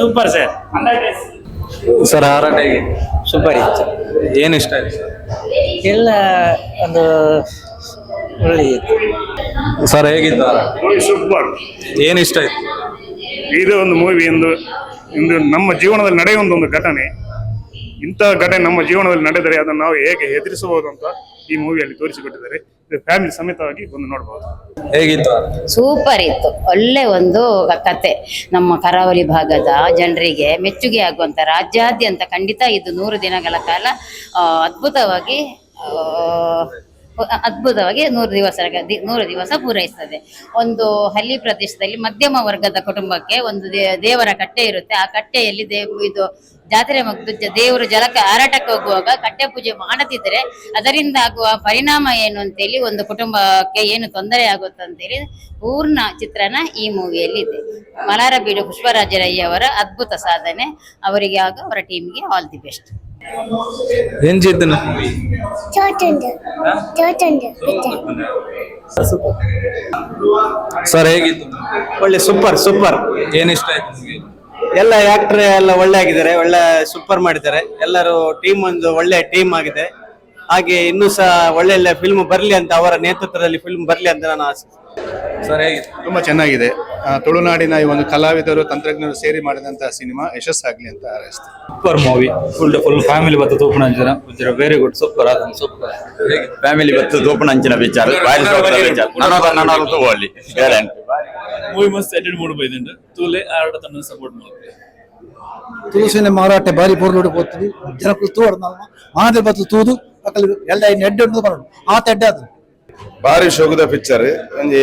Super sir sir ಹಾರಾಟ ಹೇಗೆ super ಇತ್ತು ಏನು ಇಷ್ಟ ಆಯ್ತು? ಎಲ್ಲ ಒಂದು ಒಳ್ಳೆ ಇತ್ತು ಸರ್ ಹೇಗಿತ್ತು? ಹಾರಾಟ? ಸೂಪರ್ ಏನು ಇಷ್ಟ ಆಯ್ತು? ಇದು ಒಂದು ಮೂವಿ ಎಂದು ಇಂದು ನಮ್ಮ ಜೀವನದಲ್ಲಿ ನಡೆಯುವಂಥ ಒಂದು ಘಟನೆ. ಇಂಥ ಘಟನೆ ನಮ್ಮ ಜೀವನದಲ್ಲಿ ನಡೆದರೆ ಅದನ್ನು ನಾವು ಹೇಗೆ ಎದುರಿಸಬಹುದು ಅಂತ ಈ ಮೂವಿಯಲ್ಲಿ ತೋರಿಸಿಕೊಟ್ಟಿದ್ದಾರೆ. ಇದು ಫ್ಯಾಮಿಲಿ ಸಮೇತವಾಗಿ ಬಂದು ನೋಡಬಹುದು ಹೇಗಿತ್ತು? ಸೂಪರ್ ಇತ್ತು. ಒಳ್ಳೆ ಒಂದು ಕತೆ. ನಮ್ಮ ಕರಾವಳಿ ಭಾಗದ ಜನರಿಗೆ ಮೆಚ್ಚುಗೆ ಆಗುವಂತ ರಾಜ್ಯಾದ್ಯಂತ ಖಂಡಿತ ಇದು ನೂರು ದಿನಗಳ ಕಾಲ ಆ, ಅದ್ಭುತವಾಗಿ ಆ, ಅದ್ಭುತವಾಗಿ ನೂರು ದಿವಸ ನೂರು ದಿವಸ ಪೂರೈಸ್ತದೆ. ಒಂದು ಹಳ್ಳಿ ಪ್ರದೇಶದಲ್ಲಿ ಮಧ್ಯಮ ವರ್ಗದ ಕುಟುಂಬಕ್ಕೆ ಒಂದು ದೇವರ ಕಟ್ಟೆ ಇರುತ್ತೆ. ಆ ಕಟ್ಟೆಯಲ್ಲಿ ದೇವ ಇದು ಜಾತ್ರೆ ಮುಗಿದು ದೇವರು ಜಲಕ್ಕೆ ಹಾರಾಟಕ್ಕೆ ಹೋಗುವಾಗ ಕಟ್ಟೆ ಪೂಜೆ ಮಾಡದಿದ್ರೆ ಅದರಿಂದ ಆಗುವ ಪರಿಣಾಮ ಏನು ಅಂತೇಳಿ ಒಂದು ಕುಟುಂಬಕ್ಕೆ ಏನು ತೊಂದರೆ ಆಗುತ್ತೆ ಅಂತೇಳಿ ಪೂರ್ಣ ಚಿತ್ರಣ ಈ ಮೂವಿಯಲ್ಲಿ ಇದೆ. ಮಲಾರಬೀಡು ಪುಷ್ಪರಾಜರಯ್ಯ ಅವರ ಅದ್ಭುತ ಸಾಧನೆ. ಅವರಿಗೆ ಹಾಗೂ ಅವರ ಟೀಮ್ಗೆ ಆಲ್ ದಿ ಬೆಸ್ಟ್ ಏನ್ ಚೋಟುಂಡು ಸರ್ ಹೇಗಿತ್ತು? ಒಳ್ಳೆ ಸೂಪರ್ ಸೂಪರ್ ಏನು ಇಷ್ಟ ಆಯ್ತು ನಿಮ್ಗೆ? ಎಲ್ಲ ಆಕ್ಟರ್ ಎಲ್ಲ ಒಳ್ಳೆ ಆಗಿದ್ದಾರೆ ಒಳ್ಳೆ ಸೂಪರ್ ಮಾಡಿದ್ದಾರೆ. ಎಲ್ಲರೂ ಟೀಮ್ ಒಂದು ಒಳ್ಳೆ ಟೀಮ್ ಆಗಿದೆ. ಹಾಗೆ ಇನ್ನೂ ಸಹ ಒಳ್ಳೆ ಒಳ್ಳೆ ಫಿಲ್ಮ್ ಬರಲಿ ಅಂತ ಅವರ ನೇತೃತ್ವದಲ್ಲಿ ಫಿಲ್ಮ್ ಬರಲಿ ಅಂತ ನಾನು ಆಸೆ. ಸರ್ ತುಂಬ ಚೆನ್ನಾಗಿದೆ. ಆ, ತುಳುನಾಡಿನ ಈ ಒಂದು ಕಲಾವಿದರು ತಂತ್ರಜ್ಞರು ಸೇರಿ ಮಾಡಿದಂತಹ ಸಿನಿಮಾ ಯಶಸ್ಸಾಗ್ಲಿ ಅಂತ super movie full full family ಬತ್ತು ತೂಪುನಂಚಿನ ವೆರಿ ಗುಡ್ ಸೂಪರ್ ಅದನ್ನು ಸೂಪರ್ ಫ್ಯಾಮಿಲಿ ಬತ್ತು ತೋಪಣ ಸೂಪರ್ ವಿಚಾರ. ಗ್ಯಾರಂಟಿ ಮೂವಿ ಮಸ್ತ್ ಎಡಿಟ್ ಮೂಡ್ಬೋಯ್ದುಂಡು ತೂಲೆ ಆರ್ಡ ತನ್ನ ಸಪೋರ್ಟ್ ತುಳಸಿನ ಮಾರಾಟ ಬಾರಿ ಪೊರ್ಲುಡು ಹೋಗ್ತೀವಿ ಜನಕ್ಕೂ ತೂವಡು ನಾವು. ಮಾದೆ ಬತ್ತು ತೂದು ಎಲ್ಲ ಎಡ್ಡೆ ಬರೋಣ ಆ ತೆಡ್ಡೆ ಅದು ಬಾರಿ ಶೋಕದ ಪಿಕ್ಚರ್ ಒಂಜಿ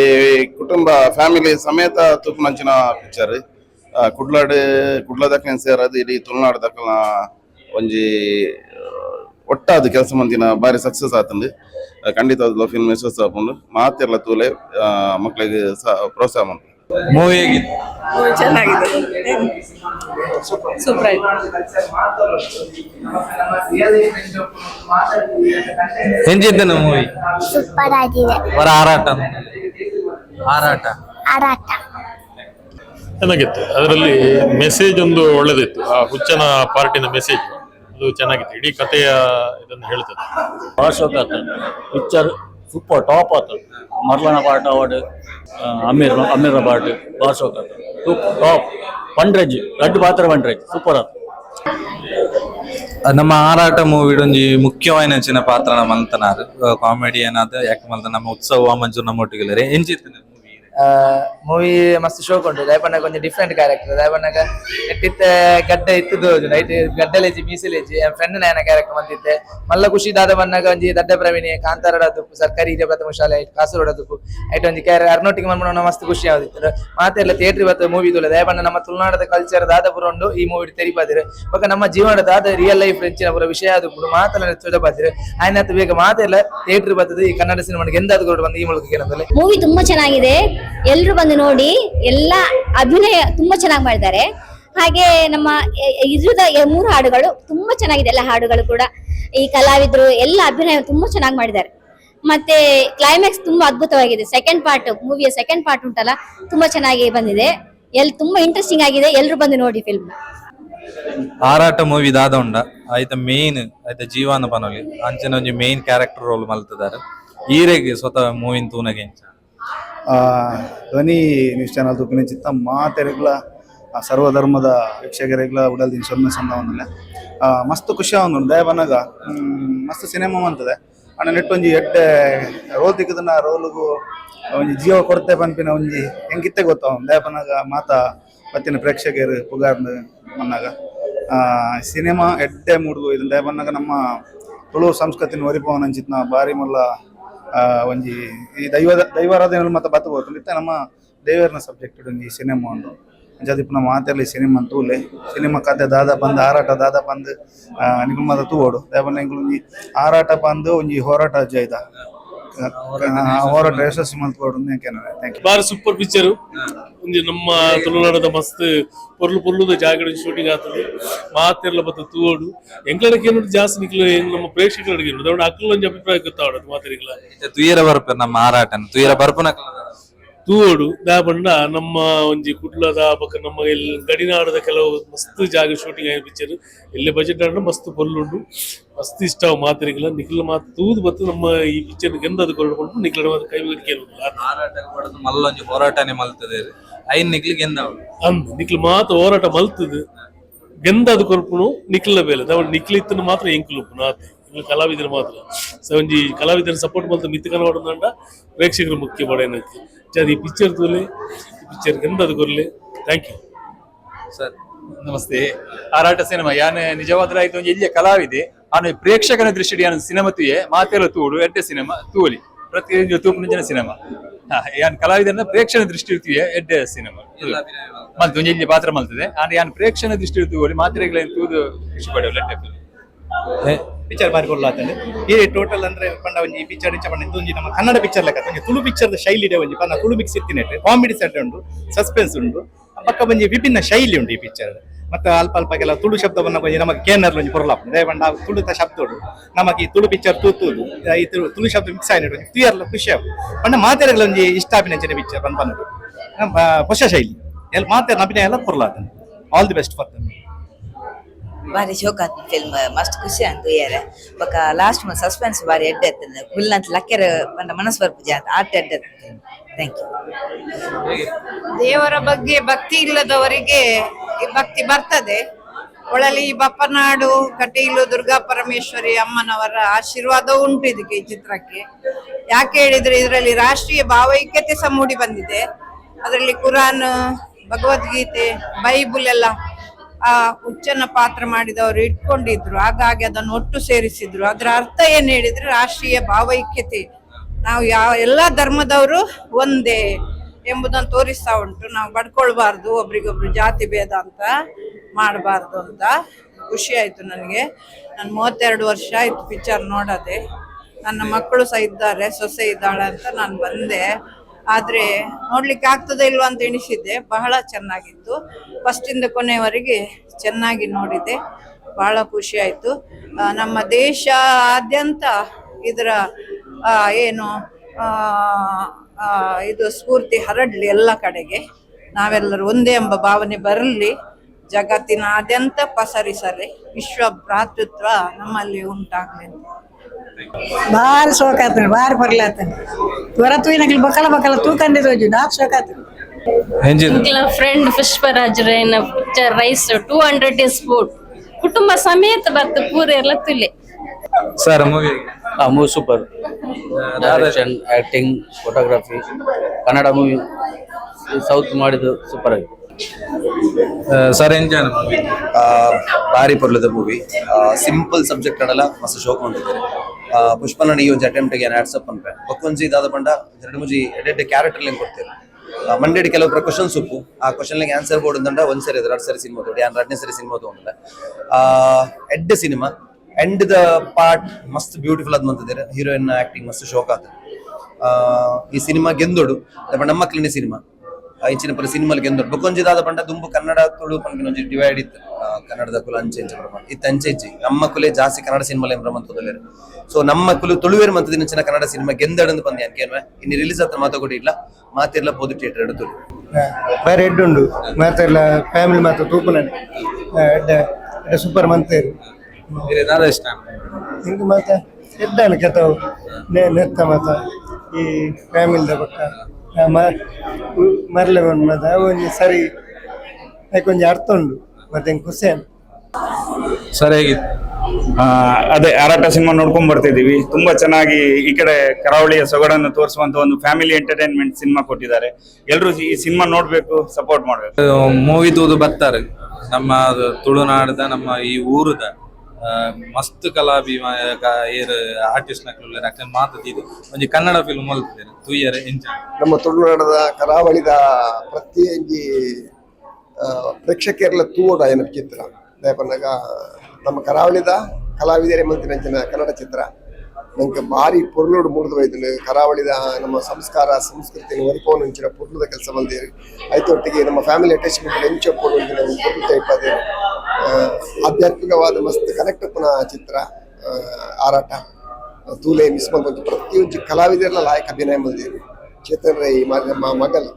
ಕುಟುಂಬ ಫ್ಯಾಮಿಲಿ ಸಮೇತ ತೂಪುನಂಚಿನ ಪಿಕ್ಚರ್ ಕುಡ್ಲಾಡ್ ಕುಡ್ಲ ದಕ್ಕನ ಸೇರದು, ಇಡೀ ತುಳುನಾಡು ದಕ್ಕನ ಒಂಜಿ ಒಟ್ಟಾದ ಕೆಲಸ ಮಂದಿನ ಬಾರಿ ಸಕ್ಸಸ್ ಆತಂದು ಖಂಡಿತ ಫಿಲ್ಮ್ ಯಶಸ್ಸು ಆಪುಂಡು ಮಾತೆಲ್ಲ ತೂಲೆ ಮಕ್ಕಳಿಗೆ ಪ್ರೋತ್ಸಾಹ ಮಾಡ್ತಾರೆ. ಮೂವಿ ಹೇಗಿತ್ತು? ಏನ್ ಜಿದ್ದನ ಮೂವಿ ಸೂಪರ್ ಆಗಿದೆ. ಅವರ ಹಾರಾಟ ಹಾರಾಟ. ಆರಾಟ ಚೆನ್ನಾಗಿತ್ತು. ಅದರಲ್ಲಿ ಮೆಸೇಜ್ ಒಂದು ಒಳ್ಳೆದಿತ್ತು. ಆ ಹುಚ್ಚನ ಪಾರ್ಟಿನ ಮೆಸೇಜ್ ಅದು ಚೆನ್ನಾಗಿತ್ತು. ಇಡೀ ಕಥೆಯ ಇದನ್ನು ಹೇಳ್ತದೆ. ಭಾಷೋಕ ಪಿಕ್ಚರ್ ಸೂಪರ್ ಟಾಪ್ ಆತ ಮರ್ಲನ ಪಾಠ ಅವಾರ್ಡ್ ಅಮೀರ್ ಅಮೀರ ಪಾಠ ಭಾಷೋಕ ಟಾಪ್ ಪಂಡ್ರೆಜ್ ಲಡ್ಡು ಪಾತ್ರ ಪಂಡ್ರೆಜ್ ಸೂಪರ್ ಆತ ನಮ್ಮ ಹಾರಾಟ ಮೂವಿ ಒಂಜಿ ಮುಖ್ಯವಾಯಿನಂಚಿನ ಪಾತ್ರನ ಮಲ್ತನಾರು ಕಾಮಿಡಿ ಏನಾದ ಯಾಕೆ ಮಲ್ತ ನಮ್ಮ ಉತ್ಸವ ಮಂಜು ನಮ್ಮೊಟ್ಟಿಗೆ ಎಂಜಿತ್ತು ಮೂವಿ ಮೂವಿ ಮಸ್ತ್ ಶೋಕ್ ಉಂಟು ದಯಪಣ್ಣಗ ಒಂಜಿ ಡಿಫರೆಂಟ್ ಕ್ಯಾರೆಕ್ಟರ್ ದಯಪಣ್ಣಗ ಎಟ್ಟಿತ್ತ ಗಡ್ಡ ಇತ್ತದು ನೈಟ್ ಗಡ್ಡಲೆಜಿ, ಮೀಸಲೆಜಿ. ಫ್ರೆಂಡ್ ನಾಯನ ಕ್ಯಾರೆಕ್ಟರ್ ಬಂದಿತ್ತೆ ಮಲ್ಲ ಖುಷಿ ದಾದ ಬಣ್ಣಗ ಒಂಜಿ ದಡ್ಡ ಪ್ರವೀಣಿ ಕಾಂತಾರಡ ದುಪ್ಪು, ಸರ್ಕಾರಿ ಹಿರಿಯ ಪ್ರಥಮ ಶಾಲೆ, ಕಾಸರಗೋಡ ದುಪ್ಪು. ಐಟ್ ಒಂಜಿ ಕ್ಯಾರ ಅರ್ನೊಟ್ಟಿಗೆ ಮನ್ಮನ ಮಸ್ತ್ ಖುಷಿ ಆದಿತ್ತು ಮಾತೆಲ್ಲ ಥಿಯೇಟರ್ ಇವತ್ತು ಮೂವಿ ತುಲೆ ದಯಪಣ್ಣ, ನಮ್ಮ ತುಳುನಾಡದ ಕಲ್ಚರ್ ದಾದ ಪುರ ಉಂಡು ಈ ಮೂವಿ ತೆರಿಪಾದಿರು ಬೊಕ ನಮ್ಮ ಜೀವನದ ದಾದ ರಿಯಲ್ ಲೈಫ್ ಹೆಂಚಿನ ಪುರ ವಿಷಯ ಅದು ಕೂಡ ಮಾತೆಲ್ಲ ಚೊದಪಾದಿರು ಆಯ್ನ ಬೇಗ ಮಾತೆಲ್ಲ ಥಿಯೇಟರ್ ಬರ್ತದೆ. ಈ ಕನ್ನಡ ಸಿನಿಮಾಗೆ ಎಂದಾದ ಬಂದು ಈ ಮೂಲಕ ಮೂವಿ ತುಂಬಾ ಚೆನ್ನಾಗಿದೆ. ಎಲ್ರು ಬಂದು ನೋಡಿ ಎಲ್ಲ ಅಭಿನಯ ತುಂಬಾ ಚೆನ್ನಾಗಿ ಮಾಡಿದ್ದಾರೆ. ಹಾಗೆ ನಮ್ಮ ಇದ್ರದ ಮೂರು ಹಾಡುಗಳು ತುಂಬಾ ಚೆನ್ನಾಗಿದೆ, ಎಲ್ಲ ಹಾಡುಗಳು ಕೂಡ. ಈ ಕಲಾವಿದರು ಎಲ್ಲ ಅಭಿನಯ ತುಂಬಾ ಚೆನ್ನಾಗಿ ಮಾಡಿದ್ದಾರೆ. ಮತ್ತೆ ಕ್ಲೈಮ್ಯಾಕ್ಸ್ ತುಂಬಾ ಅದ್ಭುತವಾಗಿದೆ. ಸೆಕೆಂಡ್ ಪಾರ್ಟ್ ಮೂವಿಯ ಸೆಕೆಂಡ್ ಪಾರ್ಟ್ ಉಂಟಲ್ಲ, ತುಂಬಾ ಚೆನ್ನಾಗಿ ಬಂದಿದೆ. ಎಲ್, ತುಂಬಾ ಇಂಟ್ರೆಸ್ಟಿಂಗ್ ಆಗಿದೆ. ಎಲ್ರು ಬಂದು ನೋಡಿ ಫಿಲ್ಮ್ ಹಾರಾಟ ಮೂವಿ ದಾದ ಉಂಡ. ಆಯ್ತ ಮೇನ್ ಆಯ್ತ ಜೀವನ ಬನೋದಿಲ್ಲ ಅಂಜನ ಒಂಜಿ ಮೇನ್ ಕ್ಯಾರೆಕ್ಟರ್ ರೋಲ್ ಮಲ್ತಿದ್ದಾರೆ. ಈರೆಗೆ ಸ್ವತಃ ಮೂವಿನ ತೂನಗೆ ಧ್ವನಿ ನ್ಯೂಸ್ ಚಾನಲ್ ತುಪ್ಪಿನ ಚಿತ್ತ ಮಾತೆರೆಗ್ಲ ಸರ್ವಧರ್ಮದ ವೀಕ್ಷಕರೆಗ್ಲ ಉಡಲ್ದಿನ ಸೊನ್ನೆ ಸೊನ್ನ ಆ ಮಸ್ತ್ ಖುಷಿ ಅವನು ದಯ ಬನ್ನಾಗ ಮಸ್ತ್ ಸಿನಿಮಾ ಅಂತದೆ ಅಣ್ಣ ನೆಟ್ಟೊಂಜಿ ಎಡ್ಡೆ ರೋಲ್ ತಿಕ್ಕದನ್ನ ರೋಲ್ಗೂ ಒಂಜಿ ಜೀವ ಕೊಡ್ತೆ ಪನ್ಪಿನ ಒಂಜಿ ಹೆಂಗಿತ್ತೆ ಗೊತ್ತಾವ ದಯ ಬನ್ನಾಗ ಮಾತ ಮತ್ತಿನ ಪ್ರೇಕ್ಷಕರು ಪುಗಾರ್ನ ಮನ್ನಾಗ ಆ, ಸಿನಿಮಾ ಎಡ್ಡೆ ಮೂಡ್ಗು ಇದನ್ನ ದಯ ಬನ್ನಾಗ ನಮ್ಮ ತುಳು ಸಂಸ್ಕೃತಿನ ಒರಿಪವನ ಅಂಚಿತ್ನ ಬಾರಿ ಮಲ್ಲ ಒಂಜಿ ಈ ದೈವ ದೈವಾರಾಧನೆ ಮತ್ತೆ ಬತ್ತ ಇತ್ತೆ ನಮ್ಮ ದೇವರನ ಸಬ್ಜೆಕ್ಟ್ ಒಂಜಿ ಸಿನಿಮಾ ಉಂಡು ಜದಿಪ್ ನಮ್ಮ ಮಾತೆರ್ಲಿ ಸಿನಿಮಾ ತೂಲೆ. ಸಿನಿಮಾ ಕತೆ ದಾದ ಬಂದು ಆರಾಟ ದಾದ ಬಂದು ನಿಗುಲ್ ಮಾತ ತೂವೋಡು ಇಂಗ್ಲು ಒಂಜಿ ಆರಾಟ ಬಂದು ಒಂಜಿ ಹೋರಾಟ ಜೈದ ಆ, ಹೋರಾಟ ಯಶಸ್ವಿ ಮಲ್ತ್ಕೊಡು ಥ್ಯಾಂಕ್ ಯು ಬಾರಿ ಸೂಪರ್ ಪಿಕ್ಚರ್ ಒಂದು ನಮ್ಮ ತುಳುನಾಡದ ಮಸ್ತ್ ಪೊರ್ಲು ಪೊರ್ಲುದ ಜಾಗಡ ಶೂಟಿಂಗ್ ಆಗ್ತದೆ ಮಾತೆಲ್ಲ ಬತ್ತ ತೂವೋಡು ಎಂಗ್ಲಡಕ್ಕೆ ಏನು ಜಾಸ್ತಿ ನಿಕ್ಲು ನಮ್ಮ ಪ್ರೇಕ್ಷಕರಿಗೆ ಅದೊಂದು ಅಕ್ಕಲ ಒಂಜಿ ಅಭಿಪ್ರಾಯ ಗೊತ್ತಾವಡು ಮಾತೆರಿಗಳ ತುಯರ ಬರ್ಪೆ ನಮ್ಮ ಹಾರಾಟನ ತುಯರ ಬರ್ಪುನ ತೂವೋಡು ದಾಪಂಡ ನಮ್ಮ ಒಂಜಿ ಕುಡ್ಲದ ಬೊಕ ನಮ್ಮ ಇಲ್ಲಿ ಗಡಿನಾಡದ ಕೆಲವು ಮಸ್ತ್ ಜಾಗ ಶೂಟಿಂಗ್ ಆಯ್ನ ಪಿಕ್ಚರ್ ಇಲ್ಲಿ ಬಜೆಟ್ ಆಂಡ ಮಸ್ತ್ ಪೊಲ್ಲುಂಡು. ಮಸ್ತ್ ಇಷ್ಟ ಅವು ಮಾತ್ರೆಗಳ ನಿಖಿಲ್ ಮಾತು ತೂದು ಬತ್ತು ನಮ್ಮ ಈ ಪಿಕ್ಚರ್ ಗೆಂದದು ಕೊಡ್ಕೊಂಡು ನಿಖಿಲ್ ಮಾತು ಕೈ ಪಡೆದು ಮಲ್ಲೊಂಜಿ ಹೋರಾಟನೆ ಮಲ್ತದೆ ಐನ್ ನಿಖಿಲ್ ಎಂದ ಅಂದ್ ನಿಖಿಲ್ ಮಾತು ಹೋರಾಟ ಮಲ್ತದು. ಗೆಂದದು ಕೊರ್ಪುನು ನಿಖಿಲ್ನ ಬೇಲೆ ದಾವಣ ನಿಖಿಲ್ ಇತ್ತನ ಮಾತ್ರ ಎಂಕುಲು ನಾತ್. ಕಲಾವಿದರು ಮಾತ್ರ. ಸೊ ಒಂಜಿ ಕಲಾವಿದರ ಸಪೋರ್ಟ್ ಮಲ್ತ ಮಿತ್ತು ಕನವಾಡಂಡ ಪ್ರೇಕ್ಷಕರು ಮುಖ್ಯ ಪಡೆಯನಕ್ಕೆ ಈ ಪಿಕ್ಚರ್ ತೋಲೆ ಪಿಕ್ಚರ್ ಗೆಂದದು ಕೊರ್ಲೆ. ಥ್ಯಾಂಕ್ ಯು ಸರ್ ನಮಸ್ತೆ. ಹಾರಾಟ ಸಿನಿಮಾ ಯಾನೆ ನಿಜವಾದ ಆಯ್ತು ಒಂದು ಎಲ್ಲಿಯ ಕಲಾವಿದೆ ಆನೆ ಪ್ರೇಕ್ಷಕನ ದೃಷ್ಟಿ ಯಾನ್ ಸಿನಿಮಾ ತುಯೆ ಮಾತೆಲ್ಲ ತೂಡು ಎಡ್ಡೆ ಸಿನಿಮಾ ತೂಲಿ. ಪ್ರತಿ ತೂಪು ಜನ ಸಿನಿಮಾ. ಹಾ ಯಾನ್ ಕಲಾವಿದನ ಪ್ರೇಕ್ಷಣ ದೃಷ್ಟಿ ತೂಯೆ ಎಡ್ಡೆ ಸಿನಿಮಾ. ಮಲ್ತು ಒಂದು ಎಲ್ಲಿ ಪಾತ್ರ ಮಲ್ತದೆ. ಆನೆ ಯಾನ್ ಪ್ರೇಕ್ಷಣ ದೃಷ್ಟಿ ಇರ್ತೀವಿ ಮಾತ್ರೆಗಳೇನು ತೂದು ಖುಷಿ ಪಡೆಯಲ್ಲ ಎಡ್ಡೆ ಪಿಕ್ಚರ್ ಬಾರಿ ಕೊಡ್ಲಾತಂದೆ ಈ ಟೋಟಲ್ ಅಂದ್ರೆ ಪಂಡ ಒಂಜಿ ಪಿಕ್ಚರ್ ಇಚ್ಚ ಪಂಡ ಇದೊಂಜಿ ನಮ್ಮ ಕನ್ನಡ ಪಿಕ್ಚರ್ ಲೆಕ್ಕ. ಒಂಜಿ ತುಳು ಪಿಕ್ಚರ್ ಶೈಲಿ ಇದೆ ಒಂಜಿ ಪಂಡ ತುಳು ಮಿಕ್ಸ್ ಇತ್ತಿನೆಟ್ ಕಾಮಿಡಿ ಸೆಟ್ ಉಂಟು ಸಸ್ಪೆನ್ಸ್ ಉಂಟು. ಪಕ್ಕ ಒಂಜಿ ವಿಭಿನ್ನ ಶೈಲಿ ಉಂಟು ಈ ಪಿಕ್ಚರ್ ಮತ್ತೆ ಅಲ್ಪ ಅಲ್ಪ ಕೆಲ ತುಳು ಶಬ್ದವನ್ನು ಕೊಂಚ ನಮಗೆ ಕೇನರ್ ಒಂಜಿ ಪೊರಲಾಪ ದಯಪಂಡ ತುಳುತ ಶಬ್ದ ಉಂಟು. ನಮಗೆ ಈ ತುಳು ಪಿಕ್ಚರ್ ತೂತುದು ಈ ತುಳು ಶಬ್ದ ಮಿಕ್ಸ್ ಆಯ್ತು? ಕ್ಲಿಯರ್ ಖುಷಿ ಆಗುದು ಪಂಡ ಮಾತೆರಗಳ ಒಂಜಿ ಅಭಿನಯ ಪಿಕ್ಚರ್ ಬಂದು ಪಂಡ ಹೊಸ ಶೈಲಿ. ಎಲ್ಲ ಮಾತೆ ಅಭಿನಯ ಎಲ್ಲ ಪೊರಲಾತ ಆಲ್ ದಿ ಬೆಸ್ಟ್ ಫಾರ್ ದಮ್ ಬಾರಿ ಶೋಕ್ ಫಿಲ್ಮ್ ಮಸ್ತ್ ಖುಷಿ ಅಂತ ಏರೆ ಬೊಕ ಲಾಸ್ಟ್ ಮ ಸಸ್ಪೆನ್ಸ್ ಬಾರಿ ಎಡ್ಡೆ ಎತ್ತದ ಫುಲ್ ಅಂತ ಲಕ್ಕೆರ ಬಂದ ಮನಸ್ ಬರ್ಪುಜಿ ಆತ ಆಟ ಎಡ್ಡೆ ಥ್ಯಾಂಕ್ ಯು ದೇವರ ಬಗ್ಗೆ ಭಕ್ತಿ ಇಲ್ಲದವರಿಗೆ ಈ ಭಕ್ತಿ ಬರ್ತದೆ. ಒಳಲಿ ಬಪ್ಪನಾಡು, ಕಟೀಲು, ದುರ್ಗಾ ಪರಮೇಶ್ವರಿ ಅಮ್ಮನವರ ಆಶೀರ್ವಾದ ಉಂಟು ಇದಕ್ಕೆ ಈ ಚಿತ್ರಕ್ಕೆ. ಯಾಕೆ ಹೇಳಿದ್ರೆ ಇದರಲ್ಲಿ ರಾಷ್ಟ್ರೀಯ ಭಾವೈಕ್ಯತೆ ಸಹ ಮೂಡಿ ಬಂದಿದೆ. ಅದರಲ್ಲಿ ಕುರಾನ್, ಭಗವದ್ಗೀತೆ, ಬೈಬುಲ್ ಎಲ್ಲ ಆ ಹುಚ್ಚನ್ನ ಪಾತ್ರ ಮಾಡಿದವರು ಇಟ್ಕೊಂಡಿದ್ರು. ಹಾಗಾಗಿ ಅದನ್ನು ಒಟ್ಟು ಸೇರಿಸಿದ್ರು. ಅದರ ಅರ್ಥ ಏನ್ ಹೇಳಿದ್ರೆ ರಾಷ್ಟ್ರೀಯ ಭಾವೈಕ್ಯತೆ. ನಾವು ಯಾವ ಎಲ್ಲಾ ಧರ್ಮದವರು ಒಂದೇ ಎಂಬುದನ್ನು ತೋರಿಸ್ತಾ ಉಂಟು. ನಾವು ಬಡ್ಕೊಳ್ಬಾರ್ದು ಒಬ್ರಿಗೊಬ್ರು ಜಾತಿ ಭೇದ ಅಂತ ಮಾಡಬಾರ್ದು ಅಂತ ಖುಷಿ ಆಯ್ತು ನನಗೆ. ನಾನು ಮೂವತ್ತೆರಡು ವರ್ಷ ಆಯ್ತು ಪಿಕ್ಚರ್ ನೋಡದೆ. ನನ್ನ ಮಕ್ಕಳು ಸಹ ಇದ್ದಾರೆ, ಸೊಸೆ ಇದ್ದಾಳೆ ಅಂತ ನಾನು ಬಂದೆ. ಆದ್ರೆ ನೋಡ್ಲಿಕ್ಕೆ ಆಗ್ತದೆ ಇಲ್ವಾ ಅಂತ ಎಣಿಸಿದ್ದೆ. ಬಹಳ ಚೆನ್ನಾಗಿತ್ತು. ಫಸ್ಟ್ ಇಂದ ಕೊನೆಯವರೆಗೆ ಚೆನ್ನಾಗಿ ನೋಡಿದೆ. ಬಹಳ ಖುಷಿ ಆಯ್ತು. ನಮ್ಮ ದೇಶಾದ್ಯಂತ ಇದರ ಆ, ಏನು ಇದು ಸ್ಫೂರ್ತಿ ಹರಡ್ಲಿ ಎಲ್ಲ ಕಡೆಗೆ. ನಾವೆಲ್ಲರೂ ಒಂದೇ ಎಂಬ ಭಾವನೆ ಬರಲಿ. ಜಗತ್ತಿನಾದ್ಯಂತ ಪಸರಿಸಲಿ. ವಿಶ್ವ ಭ್ರಾತೃತ್ವ ನಮ್ಮಲ್ಲಿ ಉಂಟಾಗ್ಲಿ ಬಾರಿ ಶೋಕ ಆತನ ಬಾರಿ ಬರ್ಲಾತನ ತ್ವರ ತೂಯಿನಕ್ಲಿ ಬಕಲ ಬಕಲ ತೂಕಂಡಿ ತೋಜು ನಾಕ್ ಶೋಕ ಎಂಜಿನ್ ಫ್ರೆಂಡ್ ಪುಷ್ಪರಾಜರೇನ ಪಿಕ್ಚರ್ ರೈಸ್ ಟೂ ಹಂಡ್ರೆಡ್ ಡೇಸ್ ಫುಡ್ ಕುಟುಂಬ ಸಮೇತ ಬತ್ತು ಪೂರ ಎಲ್ಲ ತುಲೆ. ಸರ್ ಮೂವಿ ಆ movie super direction acting photography Kannada movie south ಮಾಡಿದ್ದು ಸೂಪರ್ ಆಗಿ. ಸರ್, ಏನ್ ಮೂವಿ ಬಾರಿ ಪೊರ್ಲದ ಮೂವಿ ಸಿಂಪಲ್ ಸಬ್ಜೆಕ್ಟ್ ಅಡಲ ಮಸ್ತ್ ಶೋಕ್ ಹೊಂದಿದ್ದಾರೆ ಪುಷ್ಪನ ಈ ಒಂದು ಅಟೆಂಪ್ಟ್ಗೆ ಆಡ್ಸಪ್ ಅನ್ಪೆ ಒಕ್ಕೊಂಜಿ ದಾದ ಪಂಡ ಎರಡು ಮುಜಿ ಎಡ್ಡೆ ಕ್ಯಾರೆಕ್ಟರ್ ಲಿಂಗ್ ಕೊಡ್ತೇವೆ. ಮಂಡೆಡ್ ಕೆಲವು ಕ್ವಶನ್ಸ್ ಉಪ್ಪು. ಆ ಕ್ವಶನ್ ಲಿಂಗ್ ಆನ್ಸರ್ ಬೋರ್ಡ್ ಅಂದಂಡ ಒಂದ್ ಸರಿ ಎರಡು ಸರಿ ಸಿನಿಮಾ ತೋಡಿ. ಆನ್ ಎರಡನೇ ಸರಿ ಸಿನಿಮಾ ತಗೊಂಡಿಲ್ಲ. ಎಡ್ ಸಿನಿಮಾ ಎಂಡ್ ದ ಪಾರ್ಟ್ ಮಸ್ತ್ ಬ್ಯೂಟಿಫುಲ್ ಅದ್ ಮಂತಿದ್ದಾರೆ ಹೀರೋಯಿನ್ ಆಕ್ಟಿಂಗ್ ಮಸ್ತ್ ಶೋಕ್ ಆತ. ಈ ಸಿನಿಮಾ ಗೆಂದೋಡು. ನಮ್ಮ ಕ್ಲಿನಿ ಸಿನಿಮಾ ಇಂಚಿನ ಪರ ಸಿನಿಮಾಲ್ ಬೊಕೊಂಜಿ ದಾದ ಪಂಡ ದುಂಬು ಕನ್ನಡ ತುಳು ಪಂಡ ಒಂಜಿ ಡಿವೈಡ್ ಇತ್ತು. ಆ, ಕನ್ನಡದ ಕುಲ ಅಂಚೆ ಇಂಚೆ ಪ್ರಮಾಣ. ಇತ್ತು ಅಂಚೆ ಇಂಚೆ ನಮ್ಮ ಕುಲೆ ಜಾಸ್ತಿ ಕನ್ನಡ ಸಿನಿಮಾ ಎಂಬ ಮಂತದಲ್ಲೇರು ಸೊ ನಮ್ಮ ಕುಲು ತುಳುವೇರು ಮಂತದಿನ ಇಂಚಿನ ಕನ್ನಡ ಸಿನಿಮಾ ಗೆಂದಡಂದು ಪಂದ್ಯ ಅನ್ಕೇನ್ವೆ ಇನ್ನು ರಿಲೀಸ್ ಹತ್ರ ಮಾತಾಡಿ ಇಲ್ಲ? ಮಾತಿರ್ಲ ಪೋದು ಥಿಯೇಟರ್ ಎಡ್ದು ತುಳು. ಬೇರೆ ಎಡ್ಡು ಉಂಡು ಮಾತೆಲ್ಲ ಫ್ಯಾಮಿಲಿ ಮಾತ್ರ ತೂಪುನನೆ ಸೂಪರ್ ಮಂತೇರು ನಾದ ಇಷ್ಟ ಹಿಂಗೆ ಮಾತ ಎಡ್ಡಾನ ಕೆತ್ತವು ನೆ ನೆತ್ತ ಮಾತ ಈ ಫ್ಯಾಮಿಲಿದ ಪಕ್ಕ. ಮರ್ಲೆ ಒಂದು ಮಾತ ಒಂಜಿ ಸರಿ. ಕೊಂಚ ಅರ್ಥ ಉಂಟು ಮತ್ತೆ ಖುಷಿ ಸರ್ ಆ, ಅದೇ ಆರಾಟ ಸಿನಿಮಾ ನೋಡ್ಕೊಂಡ್ ಬರ್ತಿದೀವಿ ತುಂಬಾ ಚೆನ್ನಾಗಿ ಈ ಕಡೆ ಕರಾವಳಿಯ ಸೊಗಡನ್ನು ತೋರಿಸುವಂತ ಒಂದು ಫ್ಯಾಮಿಲಿ ಎಂಟರ್ಟೈನ್ಮೆಂಟ್ ಸಿನಿಮಾ ಕೊಟ್ಟಿದ್ದಾರೆ. ಎಲ್ಲರೂ ಈ ಸಿನಿಮಾ ನೋಡ್ಬೇಕು ಸಪೋರ್ಟ್ ಮಾಡ್ಬೇಕು. ಮೂವಿ ತೂದು ಬರ್ತಾರೆ. ನಮ್ಮ ಅದು ತುಳುನಾಡದ ನಮ್ಮ ಈ ಊರದ ಮಸ್ತ್ ಕಲಾಭಿ ಏರ್ ಆರ್ಟಿಸ್ಟ್ ನಕ್ಲು ಯಾಕಂದ್ರೆ ಮಾತದಿದು ಒಂಜಿ ಕನ್ನಡ ಫಿಲ್ಮ್ ಮಲ್ತಿದ್ದೇನೆ ತೂಯೆರ್ ಎಂಜ ನಮ್ಮ ತುಳುನಾಡದ ಕರಾವಳಿದ ಪ್ರತಿ ಅಂಗಿ ಪ್ರೇಕ್ಷಕರೆಲ್ಲ ತೂವೋಡು ಏನ ಚಿತ್ರ. ದಯಪಂದಾಗ ನಮ್ಮ ಕರಾವಳಿದ ಕಲಾವಿದರೇ ಮಂತಿನಂಚಿನ ಕನ್ನಡ ಚಿತ್ರ. ನಂಗೆ ಭಾರಿ ಪೊರ್ಲುಡು ಮುರಿದು ಹೋಯ್ತು ಕರಾವಳಿದ ನಮ್ಮ ಸಂಸ್ಕಾರ ಸಂಸ್ಕೃತಿ ಒರಿಪೋನು ಇಂಚಿನ ಪೊರ್ಲುದ ಕೆಲಸ ಬಂದಿರಿ ಐತೊಟ್ಟಿಗೆ ನಮ್ಮ ಫ್ಯಾಮಿಲಿ ಅಟ್ಯಾಚ್ಮೆಂಟ್ ಎಂಚ ಟೈಪ್ ಆಧ್ಯಾತ್ಮಿಕವಾದ ಮಸ್ತ್ ಕನೆಕ್ಟ್ ಪುನಃ ಚಿತ್ರ ಆರಾಟ ತೂಲೆ, ಮಿಸ್ ಮಾಡ್ಬೋದು ಪ್ರತಿಯೊಂದು ಕಲಾವಿದರೆಲ್ಲ ಲಾಯಕ್ ಅಭಿನಯ ಮಾಡಿದ್ದೀವಿ ಚೇತನ್ ರೈ ಮಗಲ್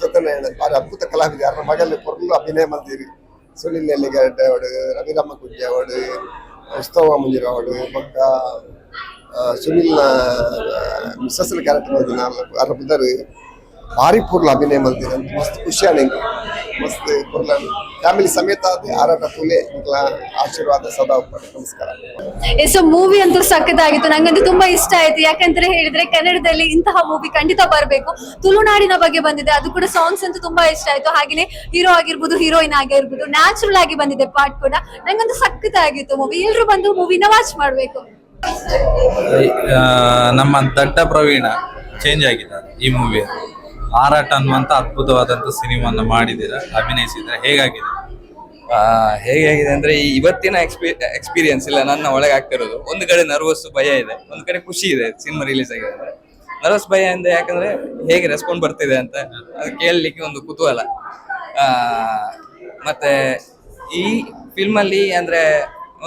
ಚೇತನ್ ರೈ ಬಾರಿ ಅದ್ಭುತ ಕಲಾವಿದ. ಅವರ ಮಗಲ್ ಪೊರ್ಲು ಅಭಿನಯ ಮಾಡಿದ್ದೀವಿ ಸುನಿಲ್ ನೆಲ್ಲಿಗಡ್ಡೆ ಅವಡು ರವಿರಾಮ ಕುಂಜ ಅವಡು ಉತ್ಸವ ಮುಂಜಿರ ಅವಡು ಪಕ್ಕ ಸುನಿಲ್ ಮಿಸ್ಸಸ್ ಕ್ಯಾರೆಕ್ಟರ್ ಮಾಡಿದ್ದೀನಿ ಅವರ ಬುಧರು ಭಾರಿ ಪೂರ್ಲ ಅಭಿನಯ ಮಾಡಿದ್ದೀನಿ ಮಸ್ತ್ ಖುಷಿ ಆನಂಗೆ ಮಸ್ತ್ ಫ್ಯಾಮಿಲಿ ಸಮೇತ ಆರಾಟ ತುಲೆ ಆಶೀರ್ವಾದ ಸದಾ ನಮಸ್ಕಾರ. ಸೊ ಮೂವಿ ಅಂತೂ ಸಖತ್ತಾಗಿತ್ತು. ನಂಗಂತೂ ತುಂಬಾ ಇಷ್ಟ ಆಯ್ತು. ಯಾಕಂದ್ರೆ ಹೇಳಿದ್ರೆ ಕನ್ನಡದಲ್ಲಿ ಇಂತಹ ಮೂವಿ ಖಂಡಿತ ಬರಬೇಕು. ತುಳುನಾಡಿನ ಬಗ್ಗೆ ಬಂದಿದೆ. ಅದು ಕೂಡ ಸಾಂಗ್ಸ್ ಅಂತೂ ತುಂಬಾ ಇಷ್ಟ ಆಯ್ತು. ಹಾಗೇನೆ ಹೀರೋ ಆಗಿರ್ಬೋದು ಹೀರೋಯಿನ್ ಆಗಿರ್ಬೋದು ನ್ಯಾಚುರಲ್ ಆಗಿ ಬಂದಿದೆ ಪಾರ್ಟ್ ಕೂಡ. ನಂಗಂತೂ ಸಖತ್ತಾಗಿತ್ತು ಮೂವಿ ಎಲ್ಲರೂ ಬಂದು ಮೂವಿನ ವಾಚ್ ಮಾಡ್ಬೇಕು. ಆ, ನಮ್ಮ ದಟ್ಟ ಪ್ರವೀಣ ಚೇಂಜ್ ಆಗಿದ್ದಾರೆ ಈ ಮೂವಿ ಆರಾಟ ಅನ್ನುವಂತ ಅದ್ಭುತವಾದಂತ ಸಿನಿಮಾನ ಮಾಡಿದ್ದೀರಾ ಅಭಿನಯಿಸಿದ್ರೆ ಹೇಗಾಗಿದೆ? ಹೇಗಾಗಿದೆ ಅಂದ್ರೆ ಈ ಇವತ್ತಿನ ಎಕ್ಸ್ಪೀ ಎಕ್ಸ್ಪೀರಿಯನ್ಸ್ ಇಲ್ಲ, ನನ್ನ ಒಳಗೆ ಆಗ್ತಿರೋದು. ಒಂದು ಕಡೆ ನರ್ವಸ್ ಭಯ ಇದೆ. ಒಂದು ಕಡೆ ಖುಷಿ ಇದೆ ಸಿನಿಮಾ ರಿಲೀಸ್ ಆಗಿದೆ ನರ್ವಸ್ ಭಯ ಅಂದ್ರೆ ಯಾಕಂದ್ರೆ ಹೇಗೆ ರೆಸ್ಪಾಂಡ್ ಬರ್ತಿದೆ ಅಂತ ಅದು ಕೇಳಲಿಕ್ಕೆ ಒಂದು ಕುತೂಹಲ. ಮತ್ತೆ ಈ ಫಿಲ್ಮಲ್ಲಿ ಅಂದ್ರೆ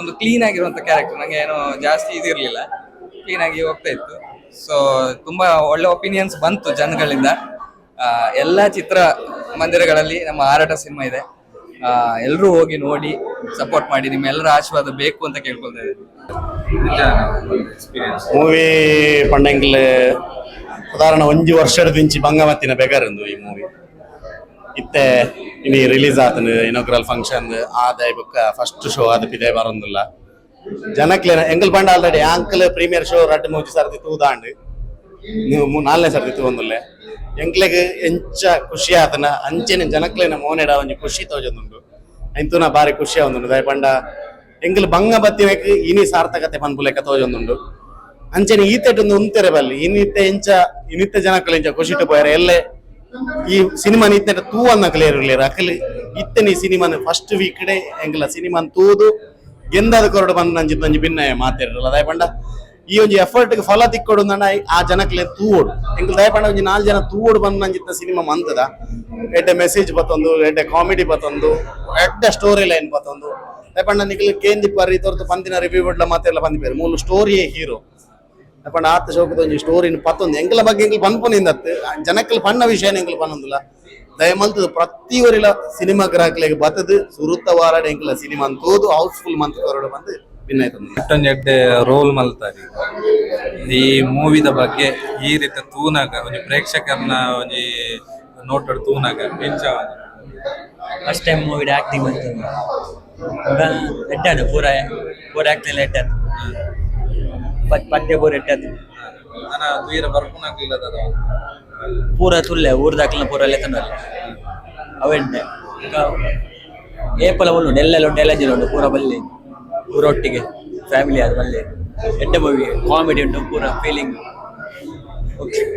ಒಂದು ಕ್ಲೀನ್ ಆಗಿರುವಂತ ಕ್ಯಾರೆಕ್ಟರ್ ನಂಗೆ ಏನು ಜಾಸ್ತಿ ಇದಿರಲಿಲ್ಲ ಕ್ಲೀನ್ ಆಗಿ ಹೋಗ್ತಾ ಇತ್ತು. ಸೊ ತುಂಬಾ ಒಳ್ಳೆ ಒಪಿನಿಯನ್ಸ್ ಬಂತು ಜನಗಳಿಂದ. ಎಲ್ಲ ಚಿತ್ರ ಮಂದಿರಗಳಲ್ಲಿ ನಮ್ಮ ಹಾರಾಟ ಸಿನಿಮಾ ಇದೆ. ಎಲ್ಲರೂ ಹೋಗಿ ನೋಡಿ ಸಪೋರ್ಟ್ ಮಾಡಿ ನಿಮ್ಮೆಲ್ಲರ ಆಶೀರ್ವಾದ ಬೇಕು ಅಂತ ಕೇಳ್ಕೊಳ್ತಾ ಇದ್ದೀನಿ. ಮೂವಿ ಪಂಡಂಗಿಲ್ ಉದಾಹರಣೆ ಒಂಜಿ ವರ್ಷದ ದಿಂಚಿ ಬಂಗಮತ್ತಿನ ಬೇಕಾರಂದು ಈ ಮೂವಿ ಇತ್ತೆ ಇನಿ ರಿಲೀಸ್ ಆತನು ಇನೋಗ್ರಲ್ ಫಂಕ್ಷನ್ ಆದಾಯ ಬುಕ್ಕ ಫಸ್ಟ್ ಶೋ ಅದು ಪಿದೆ ಬರೋದಿಲ್ಲ. ಜನಕ್ಲೆ ಎಂಗಲ್ ಪಂಡ ಆಲ್ರೆಡಿ ಆಂಕಲ್ ಪ್ರೀಮಿಯರ್ ಶೋ ರಡ್ಡು ಮೂಜಿ ಸರ್ತಿ ತೂದಾಂಡು. ನೀವು ಮೂ- ನಾಲ್ನೇ ಸರ್ತಿ ತೂಂದುಲ್ಲೆ ಎಂಕ್ಲೆಗ್ ಎಂಚ ಖುಷಿ ಆತನ, ಅಂಚೆನೆ ಜನಕ್ಲೆನ ಮೋನೆಡ ಒಂಜಿ ಖುಷಿ ತೋಜೊಂದುಂಡು ಐತುನ ಬಾರಿ ಖುಷಿ ಆವೊಂದುಂಡು ದಯ ಪಂಡ, ಎಂಕಲ್ ಬಂಗ ಬತ್ತಿನಕ್ ಇನಿ ಸಾರ್ಥಕತೆ ಪನ್ಪುಲೆಕ ತೋಜೊಂದುಂಡು ಅಂಚನೆ ಈತೆಟೊಂದು ಉಂತೆರೆ ಬಲ್ಲಿ ಇನ್ನಿತ್ತೆ ಎಂಚ ಇನ್ನಿತ್ತೆ ಜನಕ್ಕಲು ಎಂಚ ಖುಷಿಟ್ಟು ಪೋಯರೆ. ಎಲ್ಲೆ ಈ ಸಿನಿಮಾ ಇತ್ತೆ ಕ್ಲಿಯರ್ ಇರ್ಲಿರ ಅಕಲ್ ಇತ್ತೆ ಈ ಸಿನಿಮಾನ ಫಸ್ಟ್ ವೀಕ್ ಡೇ ಸಿನಿಮಾನ್ ತೂದು ಎಂದಾದ ಕೊರಡು ಬಂದು ನಂಜಿ ನಂಜಿ ಭಿನ್ನ ಮಾತೇರಲ್ಲ ದಯ ಪಂಡ ಈ ಒಂಜಿ ಎಫರ್ಟ್ ಫಲ ತಿಕ್ಕೊಡು ನನ್ನ ಆ ಜನಕ್ಲೆ ತೂವೋಡು. ಎಂಗ್ಲ ದಯ ಪಂಡ ಒಂಜಿ ನಾಲ್ ಜನ ತೂವೋಡು ಬಂದ ನಂಜಿತ್ತ ಸಿನಿಮಾ ಮಂತದ. ಎಡ್ಡೆ ಮೆಸೇಜ್ ಬತ್ತೊಂದು, ಎಡ್ಡೆ ಕಾಮಿಡಿ ಬತ್ತೊಂದು, ಎಡ್ಡೆ ಸ್ಟೋರಿ ಲೈನ್ ಬತ್ತೊಂದು. ದಯ ಪಂಡ ನಿಖಿಲ್ ಕೇಂದಿ ಪರಿ ತೋರ್ತು ಪಂದಿನ ರಿವ್ಯೂ ಬಡ್ಲ ಮಾತೆಲ್ಲ ಬಂದಿಪೇರು. ಮೂಲ ಸ್ಟೋರಿ ಹೀರೋ ಪಂಡ ಆತ ಶೋಕದ ಒಂಜಿ ಸ್ಟೋರಿನ ಪತ್ತೊಂದು. ಎಂಕಲ ಬಗ್ಗೆ ಎಂಕಲ್ ಪನ್ಪುನಿಂದತ್ ಜನಕ್ಕಲ್ ಪಣ್ಣ ವಿಷಯ ಎಂಕಲ್ ದಯಮಲ್ತದ ಪ್ರತಿ ಒರಿಲ ಸಿನಿಮಾ ಗ್ರಾಹಕಲಿಗೆ ಬತ್ತದು. ಸುರುತ್ತ ವಾರಾಡ ಎಂಕಲ ಸಿನಿಮಾ ಅಂತೋದು ಹೌಸ್ಫುಲ್ ಮಂತ್ ಹೊರಡು ಬಂದು. ಮತ್ತೊಂದು ಎಡ್ಡೆ ರೋಲ್ ಮಲ್ತಾರೆ ಈ ಮೂವಿದ ಬಗ್ಗೆ ಈ ರೀತಿ ತೂನಾಗ ಒಂಜಿ ಪ್ರೇಕ್ಷಕರನ್ನ ಒಂಜಿ ನೋಟಡ್ ತೂನಾಗ ಪಿಂಚ ಫಸ್ಟ್ ಟೈಮ್ ಮೂವಿ ಆಕ್ಟಿಂಗ್ ಬಂತು ಎಡ್ಡಾದು ಪೂರ ಪೂರ ಆಕ್ಟಿಂಗ್ ಎಡ್ಡಾದು ಪದ್ಯ ಪೂರ ಎಡ್ಡಾದು ನಾನು ದೂರ ಅದು ಪೂರ ತುಲ್ಲೆ ಊರ್ದಾಕ್ಲ ಪೂರ ಲೆತ್ತನಲ್ಲ ಅವೆಂಟೆ. ಏಪಲ ಉಂಡು ಎಲ್ಲೆಲ್ಲ ಉಂಟು ಎಲ್ಲ ಉಂಟು ಪೂರ ಬಲ್ಲಿ. ಊರೊಟ್ಟಿಗೆ ಫ್ಯಾಮಿಲಿ ಅದು ಮಲ್ಲೆ ಎಡ್ಡೆ ಮೂವಿ ಕಾಮಿಡಿ ಉಂಟು ಪೂರ ಫೀಲಿಂಗ್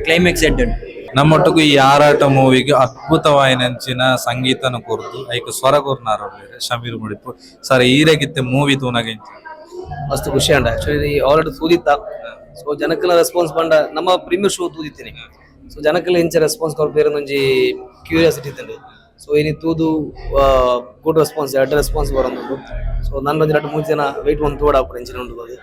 ಕ್ಲೈಮ್ಯಾಕ್ಸ್ ಎಡ್ ಉಂಟು. ನಮ್ಮೊಟ್ಟಿಗೂ ಈ ಆರಾಟ ಮೂವಿಗೆ ಅದ್ಭುತವಾಯಿನಂಚಿನ ಸಂಗೀತನ ಕುರಿತು ಐಕ ಸ್ವರ ಕೂರ್ನಾರ ಶಮೀರ್ ಮುಡಿಪು. ಸರ್ ಈರಗಿತ್ತೆ ಮೂವಿ ತೂನಾಗ ಎಂಚ ಮಸ್ತ್ ಖುಷಿ ಅಂಡ ಆಕ್ಚುಲಿ ಆಲ್ರೆಡಿ ತೂದಿತ್ತ ಸೊ ಜನಕ್ಕೆಲ್ಲ ರೆಸ್ಪಾನ್ಸ್ ಬಂಡ ನಮ್ಮ ಪ್ರೀಮಿಯರ್ ಶೋ ತೂದಿತ್ತೇನೆ ಸೊ ಜನಕ್ಕೆಲ್ಲ ಇಂಚ ರೆಸ್ಪಾನ್ಸ್ ಕೊರ್ಬೇರೆ ಒಂಜಿ ಕ್ಯೂರಿಯಾಸಿಟಿ ಇತ್ತಂಡು ಸೊ ಇನಿ ತೂದು ಗುಡ್ ರೆಸ್ಪಾನ್ಸ್ ಎರಡು ರೆಸ್ಪಾನ್ಸ್ ಬರೋದು ಸೊ ನನ್ನ ಒಂದು ಎರಡು ಮೂರು ಜನ ವೆಯ್ಟ್ ಒಂದು ತೋಡ ಇಂಚಿನ ಉಂಟು ಅದು.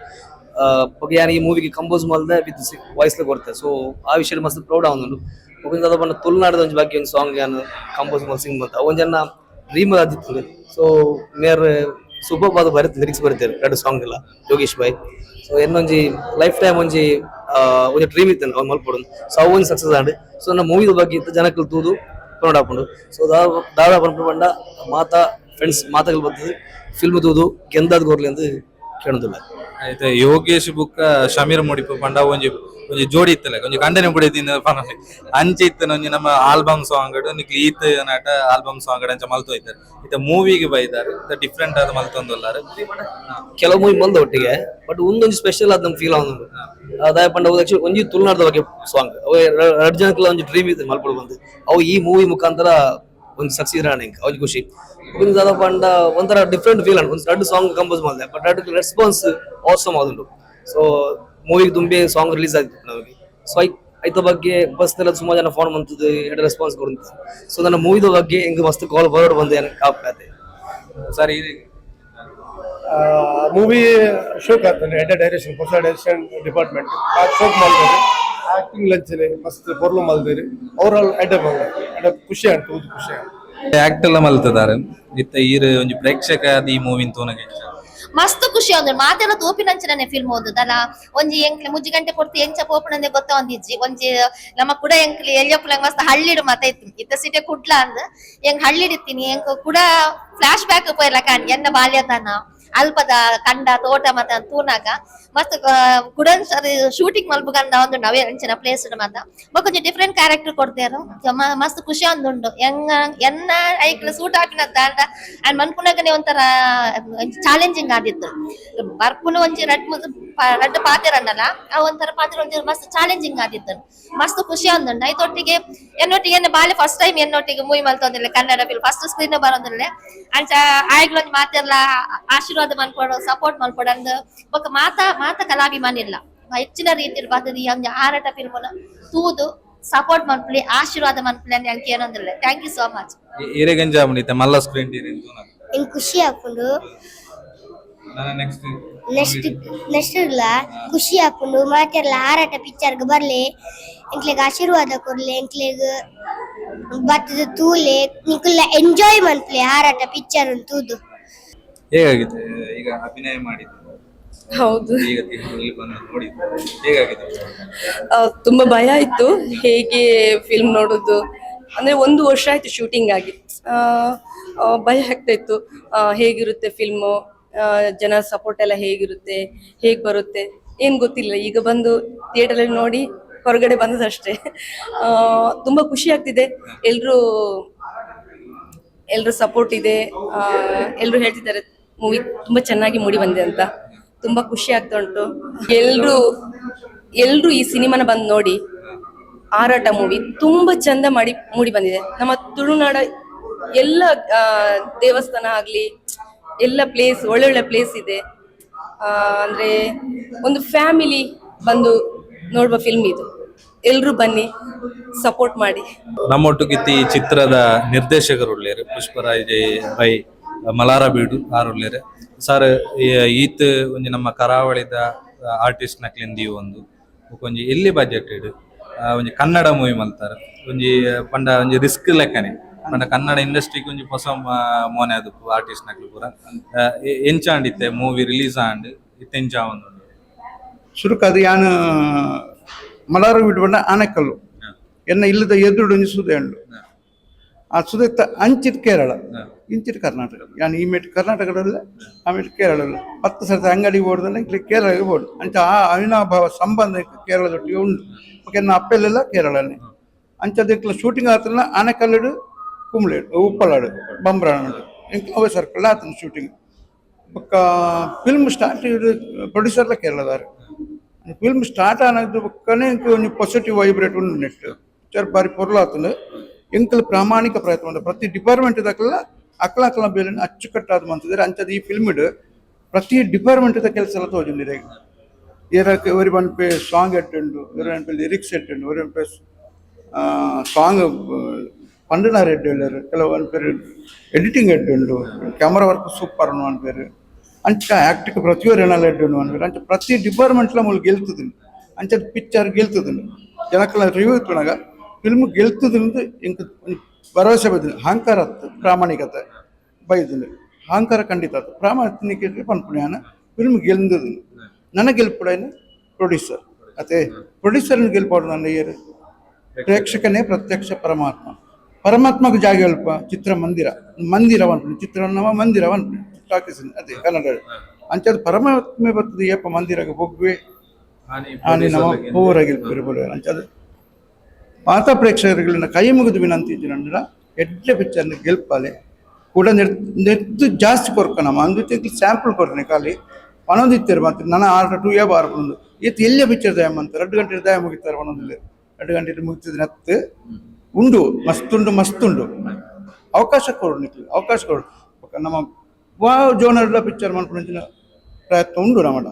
ಬಗ್ಗೆ ಯಾರು ಈ ಮೂವಿಗೆ ಕಂಪೋಸ್ ಮಾಡಿದೆ ವಿತ್ ವಾಯ್ಸ್ ಕೊಡ್ತೆ. ಸೊ ಆ ವಿಷಯ ಮಸ್ತ್ ಪ್ರೌಡ್ ಆವೊಂದುಂಡು ಒಬ್ಬಂದು ಅದು ಬಂದ ತುಳುನಾಡದ ಒಂಜಿ ಬಾಕಿ ಒಂದು ಸಾಂಗ್ ಯಾನು ಕಂಪೋಸ್ ಮಾಡಿ ಸಿಂಗ್ ಬಂತ ಒಂದು ಜನ ರೀಮ್ ಆದಿತ್ತು ಸೊ ಮೇರ್ ಸೂಪರ್ ಬಾದ ಬರುತ್ತೆ ಲಿರಿಕ್ಸ್ ಬರೀತಾರೆ ಎರಡು ಸಾಂಗ್ ಎಲ್ಲ, ಯೋಗೇಶ್ ಬಾಯ್. ಸೊ ಇನ್ನೊಂಜಿ ಲೈಫ್ ಟೈಮ್ ಒಂಜಿ ಒಂದು ಡ್ರೀಮ್ ಇತ್ತು ಅವ್ನು ಮಲ್ಪಡೋದು. ಸೊ ಅವನ್ ಒಂದು ಸಕ್ಸಸ್ ಆಡು ಸೊ ನಮ್ಮ ಮೂವಿದ ಬಗ್ಗೆ ಇತ್ತು, ಜನಕ್ಕೆ ತೂದು ಕೊಂಡು ಹಾಕೊಂಡು ಸೊ ದಾದಾ ಪಂಪು ಬಂಡ ಮಾತಾ ಫ್ರೆಂಡ್ಸ್ ಮಾತಾಗಲ್ ಬರ್ತದೆ ಫಿಲ್ಮ್ ತೂದು ಗೆಂದಾದ ಗೋರ್ಲಿ ಅಂತ ಕೇಳೋದಿಲ್ಲ. ಆಯ್ತು, ಯೋಗೇಶ್ ಬುಕ್ಕ, ಶಮೀರ್ ಮುಡಿಪು ಪಂಡ ಒಂಜಿ ಒಂಜಿ ಜೋಡಿ ಇತ್ತಲ್ಲ ಒಂಜಿ ಕಂಡನೆ ಕೂಡ ಇದ್ದಿನ ಪನೊಲಿ ಅಂಚೆ ಇತ್ತನ ಒಂಜಿ ನಮ್ಮ ಆಲ್ಬಮ್ ಸಾಂಗ್ ನಿಕ್ಲಿ ಈತ್ ನಾಟ ಆಲ್ಬಮ್ ಸಾಂಗ್ ಅಂಚ ಮಲ್ತು ಇದ್ದಾರೆ ಇತ್ತ ಮೂವಿಗೆ ಬೈದಾರೆ ಡಿಫ್ರೆಂಟ್ ಆದ ಮಲ್ತೊಂದುಲ್ಲಾರು ಕೆಲವು ಮೂವಿ ಬಂದ ಒಟ್ಟಿಗೆ ಬಟ್ ಒಂದೊಂದು ಸ್ಪೆಷಲ್ ಆದ ನಮ್ಗೆ ಫೀಲ್ ಆಗೋದು. ಅದಾಯ ಪಂಡ ಆಕ್ಚುಲಿ ಒಂಜಿ ತುಳುನಾಡದ ಬಗ್ಗೆ ಸಾಂಗ್ ಅವ ಎರಡು ಜನಕ್ಕೆಲ್ಲ ಒಂದು ಡ್ರೀಮ್ ಇದೆ ಮಲ್ಪಡು ಬಂದು. ಅವು ಈ ಮೂವಿ ಮುಖಾಂತರ ಒಂದು ಸಕ್ಸೀಡ್ ಆನಿಂಗ್ ಅವ್ರಿಗೆ ಖುಷಿ. ಒಂದು ದಾದ ಪಂಡ ಒಂಥರ ಡಿಫ್ರೆಂಟ್ ಫೀಲ್ ಅಣ್ಣ ಒಂದು ಎರಡು ಸಾಂಗ್ ಕಂಪೋಸ್ ಮಾಡಿದೆ ಬಟ್ ಎರಡು ರೆಸ್ಪಾನ್ಸ್ ಆಸಮ್ ಆದುಂಟು ಸೊ ಮೂವಿಗೆ ತುಂಬಿ ಸಾಂಗ್ ರಿಲೀಸ್ ಆಯ್ತು ನಮಗೆ. ಸೊ ಐ ಐತ ಬಗ್ಗೆ ಬಸ್ ಎಲ್ಲ ಸುಮಾರು ಜನ ಫೋನ್ ಬಂತದ್ದು ಎರಡು ರೆಸ್ಪಾನ್ಸ್ ಕೊಡುತ್ತೆ ಸೊ ನನ್ನ ಮೂವಿದ ಬಗ್ಗೆ ಹೆಂಗೆ ಮಸ್ತ್ ಕಾಲ್ ಬರೋಡ್ ಬಂದೆ ಕಾಪಾತೆ ಸರ್ ಮೂವಿ ಶೋಕ್ ಆಗ್ತಾನೆ ಎಡ ಡೈರೆಕ್ಷನ್ ಹೊಸ ಡೈರೆಕ್ಷನ್ ಡಿಪಾರ್ಟ್ಮೆಂಟ್ ಶೂಟ್ ಶೋಕ್ ಮಾಡ್ಬೋದು ಆಕ್ಟಿಂಗ್ ಲಂಚನೆ ಮಸ್ತ್ ಪೊರ್ಲು ಮಲ್ದಿರಿ ಅವರಲ್ಲಿ ಎಡ್ಡೆ ಬಂದ ಎಡ್ಡೆ ಖುಷಿ ಆಯ್ತು ತೂದು ಖುಷಿ ಆಯ್ತು. ಆಕ್ಟ್ ಎಲ್ಲ ಮಲ್ತಿದ್ದಾರೆ. ಇತ್ತ ಈರ್ ಒಂಜಿ ಪ್ರೇಕ್ಷಕ ಈ ಮೂವಿನ ತೋನಗೆ ಇಷ್ಟ? ಮಸ್ತ್ ಖುಷಿ ಅಂದ್ರೆ ಮಾತೆಲ್ಲ ತೋಪಿನಂಚಿನನೆ ಫಿಲ್ಮ್ ಓದುದಲ್ಲ ಒಂಜಿ ಎಂಕ್ಲಿ, ಮುಜ್ಜಿ ಗಂಟೆ ಕೊಡ್ತಿ ಎಂಚ ಪೋಪನಂದೆ ಗೊತ್ತ ಒಂದಿಜ್ಜಿ ಒಂಜಿ ನಮ್ಮ ಕೂಡ ಎಂಕ್ಲಿ ಎಲ್ಯಪ್ಪುಲಂಗ್ ಮಸ್ತ್ ಹಳ್ಳಿಡು ಮಾತ ಇತ್ತು. ಇತ್ತ ಸಿಟೆ ಕುಡ್ಲ ಅಂದ್, ಎಂಗ್ ಹಳ್ಳಿಡಿತ್ತೀನಿ ಎಂಕ್ ಕೂಡ ಫ್ಲಾಶ್ ಬ್ಯಾಕ್ ಪೋಯಲ್ಲ ಕಾಣ್ ಎನ್ನ ಬಾಲ್ಯತನ. ಅಲ್ಪದ ಕಂಡ ತೋಟ ಮತ ತೂನಾಗ. ಮಸ್ತ್ ಕುಡನ್ ಶೂಟಿಂಗ್ ಮಲ್ಪುಗಂದ ಒಂದು ನವೇ ಅಂಚಿನ ಪ್ಲೇಸ್ ಮಾತ ಬೊಕೊಂಜಿ ಡಿಫ್ರೆಂಟ್ ಕ್ಯಾರೆಕ್ಟರ್ ಕೊಡ್ತೇರು ಮಸ್ತ್ ಖುಷಿ ಒಂದುಂಡು ಎಂಗ ಎನ್ನ ಐಕ್ಲ ಸೂಟ್ ಹಾಕಿನ ದಾಂಡ ಅಂಡ್ ಮನ್ಪುನಗನೆ ಒಂಥರ ಚಾಲೆಂಜಿಂಗ್ ಆದಿತ್ತು ಬರ್ಪುನ ಒಂಜಿ ರಡ್ ರಡ್ ಪಾತೆರನ್ನಲ್ಲ ಆ ಒಂಥರ ಪಾತ್ರ ಒಂಜಿ ಮಸ್ತ್ ಚಾಲೆಂಜಿಂಗ್ ಆದಿತ್ತು ಮಸ್ತ್ ಖುಷಿ ಒಂದುಂಡು ಐತೊಟ್ಟಿಗೆ ಎನ್ನೊಟ್ಟಿಗೆ ಎನ್ನ ಬಾಲೆ ಫಸ್ಟ್ ಟೈಮ್ ಎನ್ನೊಟ್ಟಿಗೆ ಮೂವಿ ಮಲ್ತೊಂದಿಲ್ಲ ಕನ್ನಡ ಫಿಲ್ಮ್ ಫಸ್ಟ್ ಸ್ಕ್ರೀನ್ ಬರೋದಿಲ್ಲ. ಅಂಚ, ಆಯ್ಗಳೊಂದು ಮಾತೆಲ್ಲ ಆಶೀರ್ವಾದ ಮಲ್ಕೊಡು ಸಪೋರ್ಟ್ ಮಲ್ಕೊಡು ಅಂದ್ ಬೊಕ ಮಾತ ಮಾತ ಕಲಾಭಿಮಾನ ಇಲ್ಲ ಹೆಚ್ಚಿನ ರೀತಿ ಬರ್ತದೆ ಹಂಗೆ ಆರಾಟ ಫಿಲ್ಮ್ ತೂದು ಸಪೋರ್ಟ್ ಮನ್ಪುಲಿ ಆಶೀರ್ವಾದ ಮಾಡ್ಕೊಳ್ಳಿ ಅಂತ ಅಂಕೆ ಏನಂದ್ರೆ ಥ್ಯಾಂಕ್ ಯು ಸೋ ಮಚ್ ಇರೆಗಂಜ ಮುನಿತ ಮಲ್ಲ ಸ್ಕ್ರೀನ್ ನಂಗೆ ಖುಷಿ ಹಾಕೊಂಡು ನನ್ನ ನೆಕ್ಸ್ಟ್ ನೆಕ್ಸ್ಟ್ ನೆಕ್ಸ್ಟ್ ಇಲ್ಲ. ಖುಷಿ ಹಾಕೊಂಡು ಮಾತೆಲ್ಲ ಹಾರಾಟ ಪಿಕ್ಚರ್ಗೆ ಬರ್ಲಿ. ಎಂಕ್ಲೆಗ್ ಆಶೀರ್ವಾದ ಕೊಡ್ಲಿ ಎಂಕ್ಲೆಗ್ ಬತ್ತದ ತೂಲೆ ನಿಕುಲ್ಲ ಎಂಜಾಯ್ ಮಾಡ್ಲಿ ಹಾರಾಟ ಪಿಕ್ಚರ್ ತೂದು. ಹೇಗಾಗಿದೆ? ಈಗ ಅಭಿನಯ ಮಾಡಿದ್ದು. ಹೌದು. ಈಗ ಬಂದು ನೋಡಿದ್ದು. ಹೇಗಾಗಿದೆ? ಆ, ತುಂಬಾ ಭಯ ಇತ್ತು ಹೇಗೆ ಫಿಲ್ಮ್ ನೋಡೋದು? ಅಂದ್ರೆ ಒಂದು ವರ್ಷ ಆಯ್ತು ಶೂಟಿಂಗ್ ಆಗಿ. ಆ, ಆ, ಭಯ ಆಗ್ತಾ ಇತ್ತು. ಆ, ಹೇಗಿರುತ್ತೆ ಫಿಲ್ಮು ಜನ ಸಪೋರ್ಟ್ ಎಲ್ಲ ಹೇಗಿರುತ್ತೆ? ಹೇಗ್ ಬರುತ್ತೆ? ಏನ್ ಗೊತ್ತಿಲ್ಲ. ಈಗ ಬಂದು ಥಿಯೇಟರ್ ಅಲ್ಲಿ ನೋಡಿ ಹೊರಗಡೆ ಬಂದದಷ್ಟೇ. ಆ, ತುಂಬಾ ಖುಷಿ ಆಗ್ತಿದೆ. ಎಲ್ರು ಎಲ್ರ ಸಪೋರ್ಟ್ ಇದೆ. ಎಲ್ಲರೂ ಹೇಳ್ತಿದ್ದಾರೆ. ಮೂವಿ ತುಂಬಾ ಚೆನ್ನಾಗಿ ಮೂಡಿ ಬಂದಿದೆ ಅಂತ. ತುಂಬಾ ಖುಷಿ ಆಗ್ತಾ ಉಂಟು. ಎಲ್ರು ಎಲ್ರು ಈ ಸಿನಿಮಾನ ಬಂದು ನೋಡಿ ಆರಾಟ ಮೂವಿ ತುಂಬಾ ಚಂದ ಮಾಡಿ ಮೂಡಿ ಬಂದಿದೆ. ನಮ್ಮ ತುಳುನಾಡ ಎಲ್ಲ ದೇವಸ್ಥಾನ ಆಗ್ಲಿ ಎಲ್ಲ ಪ್ಲೇಸ್ ಒಳ್ಳೊಳ್ಳೆ ಪ್ಲೇಸ್ ಇದೆ. ಆ, ಅಂದ್ರೆ ಒಂದು ಫ್ಯಾಮಿಲಿ ಬಂದು ನೋಡುವ ಫಿಲ್ಮ್ ಇದು. ಎಲ್ರು ಬನ್ನಿ ಸಪೋರ್ಟ್ ಮಾಡಿ. ನಮ್ಮೊಟ್ಟಿಗಿತ್ತಿ ಈ ಚಿತ್ರದ ನಿರ್ದೇಶಕರು ಪುಷ್ಪರಾಜ್ ರೈ ಮಲಾರ ಬೀಡು ಆರು ಉಳ್ಳೇರು ಸರ್ ಈತ್ ಒಂಜಿ ನಮ್ಮ ಕರಾವಳಿದ ಆರ್ಟಿಸ್ಟ್ ನಕ್ಲಿಂದಿ ಒಂದು. ಒಂಜಿ ಎಲ್ಲಿ ಬಜೆಟ್ ಇಡು? ಒಂಜಿ ಕನ್ನಡ ಮೂವಿ ಮಲ್ತಾರೆ. ಒಂಜಿ ಪಂಡ ಒಂಜಿ ರಿಸ್ಕ್ ಲೆಕ್ಕನೆ. ಪಂಡ ಕನ್ನಡ ಇಂಡಸ್ಟ್ರಿಗೆ ಒಂಜಿ ಹೊಸ ಮೋನೆ ಅದು ಆರ್ಟಿಸ್ಟ್ ನಕ್ಲು ಪೂರ. ಎಂಚಾಂಡಿತ್ತೆ ಮೂವಿ ರಿಲೀಸ್ ಆಂಡ್ ಇತ್ತೆಂಚ ಒಂದು ಸುರುಕದು ಯಾನು ಮಲಾರ ಬಿಟ್ಟು ಆನೆಕಲ್ಲು. ಎನ್ನ ಇಲ್ಲದ ಎದುರು ಒಂಜಿ ಸುದೆ ಉಂಡು ಆ ಸುದೆ ಅಂಚಿದ ಕೇರಳ ಇಂಚಿದ ಕರ್ನಾಟಕ. ಯಾನ್ ಈ ಮೇಟ್ ಕರ್ನಾಟಕದಲ್ಲ ಆಮೇಲೆ ಕೇರಳ ಹತ್ತು ಸರ್ತಿ ಅಂಗಡಿ ಓಡ್ದಲ್ಲ ಇಲ್ಲಿ ಕೇರಳಗೆ ಓಡು ಅಂಚ ಆ ಅವಿನಾಭಾವ ಸಂಬಂಧ ಕೇರಳದೊಟ್ಟಿಗೆ ಉಂಟು. ಓಕೆ ನಾ ಅಪ್ಪೆಲ್ಲೆಲ್ಲ ಕೇರಳನೇ. ಅಂಚದಕ್ಲ ಶೂಟಿಂಗ್ ಆತನ ಆನೆಕಲ್ಲಡು ಕುಂಬ್ಳೇಡು ಉಪ್ಪಳಾಡು ಬಂಬ್ರಾಣಡು ಇಂಕ ಅವೇ ಸರ್ಕಲ್ ಆತನ ಶೂಟಿಂಗ್ ಬೊಕ್ಕ ಫಿಲ್ಮ್ ಸ್ಟಾರ್ಟ್ ಪ್ರೊಡ್ಯೂಸರ್ಲ ಕೇರಳದಾರೆ ಫಿಲ್ಮ್ ಸ್ಟಾರ್ಟ್ ಆನದ್ದು ಬೊಕ್ಕನೆ ಇಂಕ ಒಂಜಿ ಪಾಸಿಟಿವ್ ವೈಬ್ರೇಟ್ ಉಂಡು ನೆಟ್ ಚರ್ ಬಾರಿ ಪೊರ್ಲು ಆತಂದು ಎಂಕಲ್ ಪ್ರಾಮಾಣಿಕ ಪ್ರಯತ್ನ ಮಾಡಿ ಪ್ರತಿ ಡಿಪಾರ್ಟ್ಮೆಂಟ್ ಇದಕ್ಕೆಲ್ಲ ಅಕ್ಲ ಅಕ್ಲ ಬೇಲನ್ನು ಅಚ್ಚುಕಟ್ಟಾದ ಮಂತಿದ್ದಾರೆ ಅಂಚದ ಈ ಫಿಲ್ಮಿಡ್ ಪ್ರತಿ ಡಿಪಾರ್ಟ್ಮೆಂಟ್ ಇದ್ದ ಕೆಲಸ ಎಲ್ಲ ತೋಜುಂದಿದೆ ಇರಕ್ಕೆ ಇವ್ರಿ ಬಂದ್ಪೆ ಸಾಂಗ್ ಎಟ್ಟುಂಡು ಇವ್ರ ಬಂದ್ಪೆ ಲಿರಿಕ್ಸ್ ಎಟ್ಟುಂಡು ಇವ್ರ ಬಂದ್ಪೆ ಸಾಂಗ್ ಪಂಡನಾರ್ ಎಡ್ಡೆಳ್ಳರು ಕೆಲವು ಅನ್ಪೇರು ಎಡಿಟಿಂಗ್ ಎಡ್ಡುಂಡು ಕ್ಯಾಮರಾ ವರ್ಕ್ ಸೂಪರ್ ಅನ್ನು ಅನ್ಪೇರು ಅಂಚ ಆ್ಯಕ್ಟಿಗೆ ಪ್ರತಿಯೊರು ಏನಾದ್ರು ಎಡ್ಡುಂಡು ಅನ್ಪೇರು ಅಂಚ ಪ್ರತಿ ಡಿಪಾರ್ಟ್ಮೆಂಟ್ಲ ಮುಳು ಗೆಲ್ತದನ್ನು ಅಂಚ ಪಿಕ್ಚರ್ ಗೆಲ್ತದನ್ನು ಜನಕ್ಕೆಲ್ಲ ರಿವ್ಯೂ ಇತ್ತು ಫಿಲ್ಮ್ ಗೆಲ್ತದ್ರಿಂದ ಇಂಕ ಭರವಸೆ ಬೈದಿನಿ ಅಹಂಕಾರ ಅತ್ತು ಪ್ರಾಮಾಣಿಕತೆ ಬೈದಿನಿ ಅಹಂಕಾರ ಖಂಡಿತ ಆತು ಪ್ರಾಮಾಣಿಕತೆ ಪನ್ಪುಣ್ಯಾನ ಫಿಲ್ಮ್ ಗೆಲ್ದದು ನನ್ನ ಗೆಲ್ಪುಡೇನು ಪ್ರೊಡ್ಯೂಸರ್ ಅದೇ ಪ್ರೊಡ್ಯೂಸರ್ನ ಗೆಲ್ಪಾಡು ನನ್ನ ಏರು ಪ್ರೇಕ್ಷಕನೇ ಪ್ರತ್ಯಕ್ಷ ಪರಮಾತ್ಮ. ಪರಮಾತ್ಮಕ್ಕೆ ಜಾಗ ಅಲ್ಪ ಚಿತ್ರಮಂದಿರ ಮಂದಿರವನ್ಪು ಚಿತ್ರನವ ಮಂದಿರವನ್ಪು ಟಾಕೀಸ್ ಅದೇ ಕನ್ನಡ ಅಂಚದ ಪರಮಾತ್ಮೆ ಬರ್ತದೆ ಏಪ ಮಂದಿರಕ್ಕೆ ಹೋಗ್ವಿ. ಆನೆ ನವ ಬೋಲ ಅಂಚದ ಪಾತ ಪ್ರೇಕ್ಷಕರುಗಳನ್ನ ಕೈ ಮುಗಿದು ವಿನಂತಿ ನನ್ನ ಎಡ್ಡೆ ಪಿಕ್ಚರ್ನ ಗೆಲ್ಪಾಲೆ. ಕೂಡ ನೆದ್ದು ಜಾಸ್ತಿ ಕೊರ್ಕನಮ್ಮ ಅಂದು ಸ್ಯಾಂಪಲ್ ಕೊರ್ನೆ ಖಾಲಿ. ಪನೊಂದಿತ್ತಾರೆ ಮಾತ್ರ. ನನ್ನ ಆರ್ಡರ್ ಟೂ ಇಯರ್ ಬಾರ್ ಬಂದು. ಇತ್ತು ಎಲ್ಲೇ ಪಿಕ್ಚರ್ ದಯ ಅಂತ. ಎರಡು ಗಂಟೆ ದಯ ಮುಗಿತಾರೆ ಪನೊಂದಿಲ್ಲ ಎರಡು ಗಂಟೆ ಮುಗಿತಿದ್ರೆ ನತ್ತು. ಉಂಡು. ಮಸ್ತುಂಡು ಮಸ್ತುಂಡು. ಅವಕಾಶ ಕೊಡು ನಿಖಿಲ್ ಅವಕಾಶ ಕೊಡು. ನಮ್ಮ ವಾ ಜೋನರ್ಲ ಪಿಕ್ಚರ್ ಮನ್ಪುಣಿಂಚಿನ ಪ್ರಯತ್ನ ಉಂಡು ನಮ್ಮಡ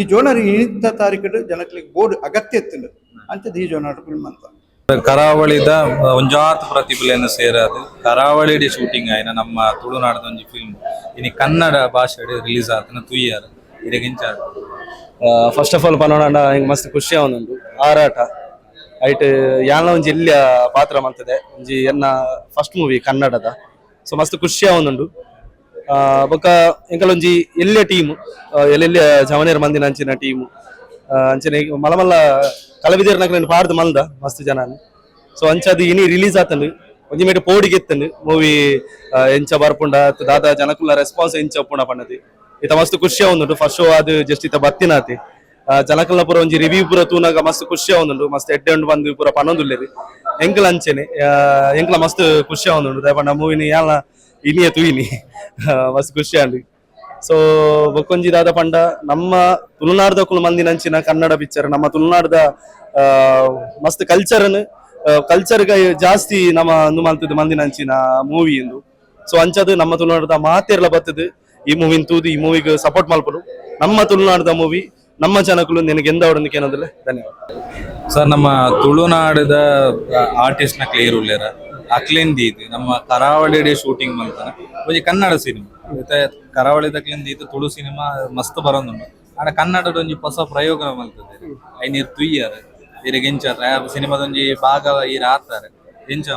ಈ ಜೋನರ್ ಇಂಥ ತಾರೀಕು ಜನಕ್ಲಿಗೆ ಬೋರ್ಡ್ ಅಗತ್ಯ ಇತ್ತು ಅಂಚದ ಈ ಜೋನರ್ ಫಿಲ್ಮ್ ಅಂತ. ಕರಾವಳಿದ ಒಂಜಾತ್ ಪ್ರತಿಭೆಯನ್ನು ಸೇರದು. ಕರಾವಳಿಡಿ ಶೂಟಿಂಗ್ ಆಯ್ನ ನಮ್ಮ ತುಳುನಾಡದ ಒಂಜಿ ಫಿಲ್ಮ್ ಇನಿ ಕನ್ನಡ ಭಾಷೆ ರಿಲೀಸ್ ಆತನ ತುಯ್ಯಾರ. ಇದಕ್ಕಿಂಚ ಫಸ್ಟ್ ಆಫ್ ಆಲ್ ಪನ್ನೋಣ ಹಿಂಗೆ ಮಸ್ತ್ ಖುಷಿ ಅವನೊಂದು ಆರಾಟ ಐಟ್ ಯಾಣ ಒಂಜಿ ಎಲ್ಲಿಯ ಪಾತ್ರ ಮಂತದೆ. ಒಂಜಿ ಎನ್ನ ಫಸ್ಟ್ ಮೂವಿ ಕನ್ನಡದ. ಸೊ ಮಸ್ತ್ ಖುಷಿ ಆವೊಂದುಂಡು ಆ, ಬೊಕ ಎಂಕಲೊಂಜಿ ಎಲ್ಲಿಯ ಟೀಮ್ ಎಲ್ಲೆಲ್ಲಿಯ ಜವನೇರ್ ಮಂದಿನ ಅಂಚಿನ ಟೀಮು ಅಂಚನೆ ಮಲ್ಲ ಮಲ್ಲ ಕಲಾವಿದರ್ ನಕಲೆನ್ ಪಾಡ್ದು ಮಲ್ದ ಮಸ್ತ್ ಜನ ಸೊ ಅಂಚ ಅದು ಇನಿ ರಿಲೀಸ್ ಆತಂಡು ಒಂಜಿ ಮೇಟ್ ಪೋಡಿಗೆ ಎತ್ತಂಡು ಮೂವಿ ಎಂಚ ಬರ್ಪುಂಡ ದಾದಾ ಜನಕುಲ್ಲ ರೆಸ್ಪಾನ್ಸ್ ಎಂಚ ಒಪ್ಪುಂಡ ಪಣ್ಣದಿ ಇತ ಮಸ್ತ್ ಖುಷಿ ಆವೊಂದುಂಡು ಫಸ್ಟ್ ಶೋ ಅದು ಜಸ್ಟ್ ಇತ ಬತ್ತಿನಾತಿ ಜನಕಲ್ನ ಪೂರ ಒಂಜಿ ರಿವ್ಯೂ ಪೂರ ತೂನಾಗ ಮಸ್ತ್ ಖುಷಿ ಆವೊಂದುಂಡು ಮಸ್ತ್ ಎಡ್ಡೆ ಉಂಡು ಬಂದು ಪೂರ ಪನ್ನೊಂದುಲ್ಲೆರ್ ಎಂಕಲ ಅಂಚೆನೆ ಎಂಕಲ ಮಸ್ತ್ ಖುಷಿ ಆವೊಂದುಂಡು ದಯಪಂಡ ಮೂವಿನಿ ಯಾಲ ಇನಿಯ ತೂಯಿನಿ. ಮಸ್ತ್ ಖುಷಿ ಆಂಡು ಸೊ ಬೊಕ್ಕೊಂಜಿ ದಾದ ಪಂಡ ನಮ್ಮ ತುಳುನಾಡ್ದ ಮಂದಿನಂಚಿನ ಕನ್ನಡ ಪಿಕ್ಚರ್ ನಮ್ಮ ತುಳುನಾಡ್ದ ಮಸ್ತ್ ಕಲ್ಚರ್ ಕಲ್ಚರ್ಗ ಜಾಸ್ತಿ ನಮ್ಮ ಅಂದು ಮಲ್ತದ ಮಂದಿನ ಅಂಚಿನ ಮೂವಿ ಎಂದು ಸೊ ಅಂಚದು ನಮ್ಮ ತುಳುನಾಡ್ದ ಮಾತೆರ್ಲ ಬತ್ತದು. ಈ ಮೂವಿನ ತೂದು, ಈ ಮೂವಿಗೆ ಸಪೋರ್ಟ್ ಮಾಡ್ಬೋದು ನಮ್ಮ ತುಳುನಾಡ್ದ ಮೂವಿ ನಮ್ಮ ಜನಕುಲು ನಿನಗೆ ಎಂದ ಒಡನಿಕೆ ಧನ್ಯವಾದ. ಸರ್, ನಮ್ಮ ತುಳುನಾಡದ ಆರ್ಟಿಸ್ಟ್ನ ಕ್ಲಿಯರ್ ಉಳ್ಳೇರ? ಅಕ್ಲೆಂದಿ ಇದು, ನಮ್ಮ ಕರಾವಳಿಡೆ ಶೂಟಿಂಗ್ ಒಂಜಿ ಕನ್ನಡ ಸಿನಿಮಾ ಇತ್ತೆ ಕರಾವಳಿದ ಅಕ್ಲೆಂದಿ ಇದು ತುಳು ಸಿನಿಮಾ ಮಸ್ತ್ ಬರೋದುಂಡು ಆಡ ಕನ್ನಡದ ಒಂಜಿ ಹೊಸ ಪ್ರಯೋಗ ಮಲ್ತದೆ ನೀರ್ ತುಯ್ಯರ್ ಬೇರೆ ಗೆಂಚಾರ ಒಂಜಿ ಭಾಗ ಈ ಆತಾರೆ ಎಂಚ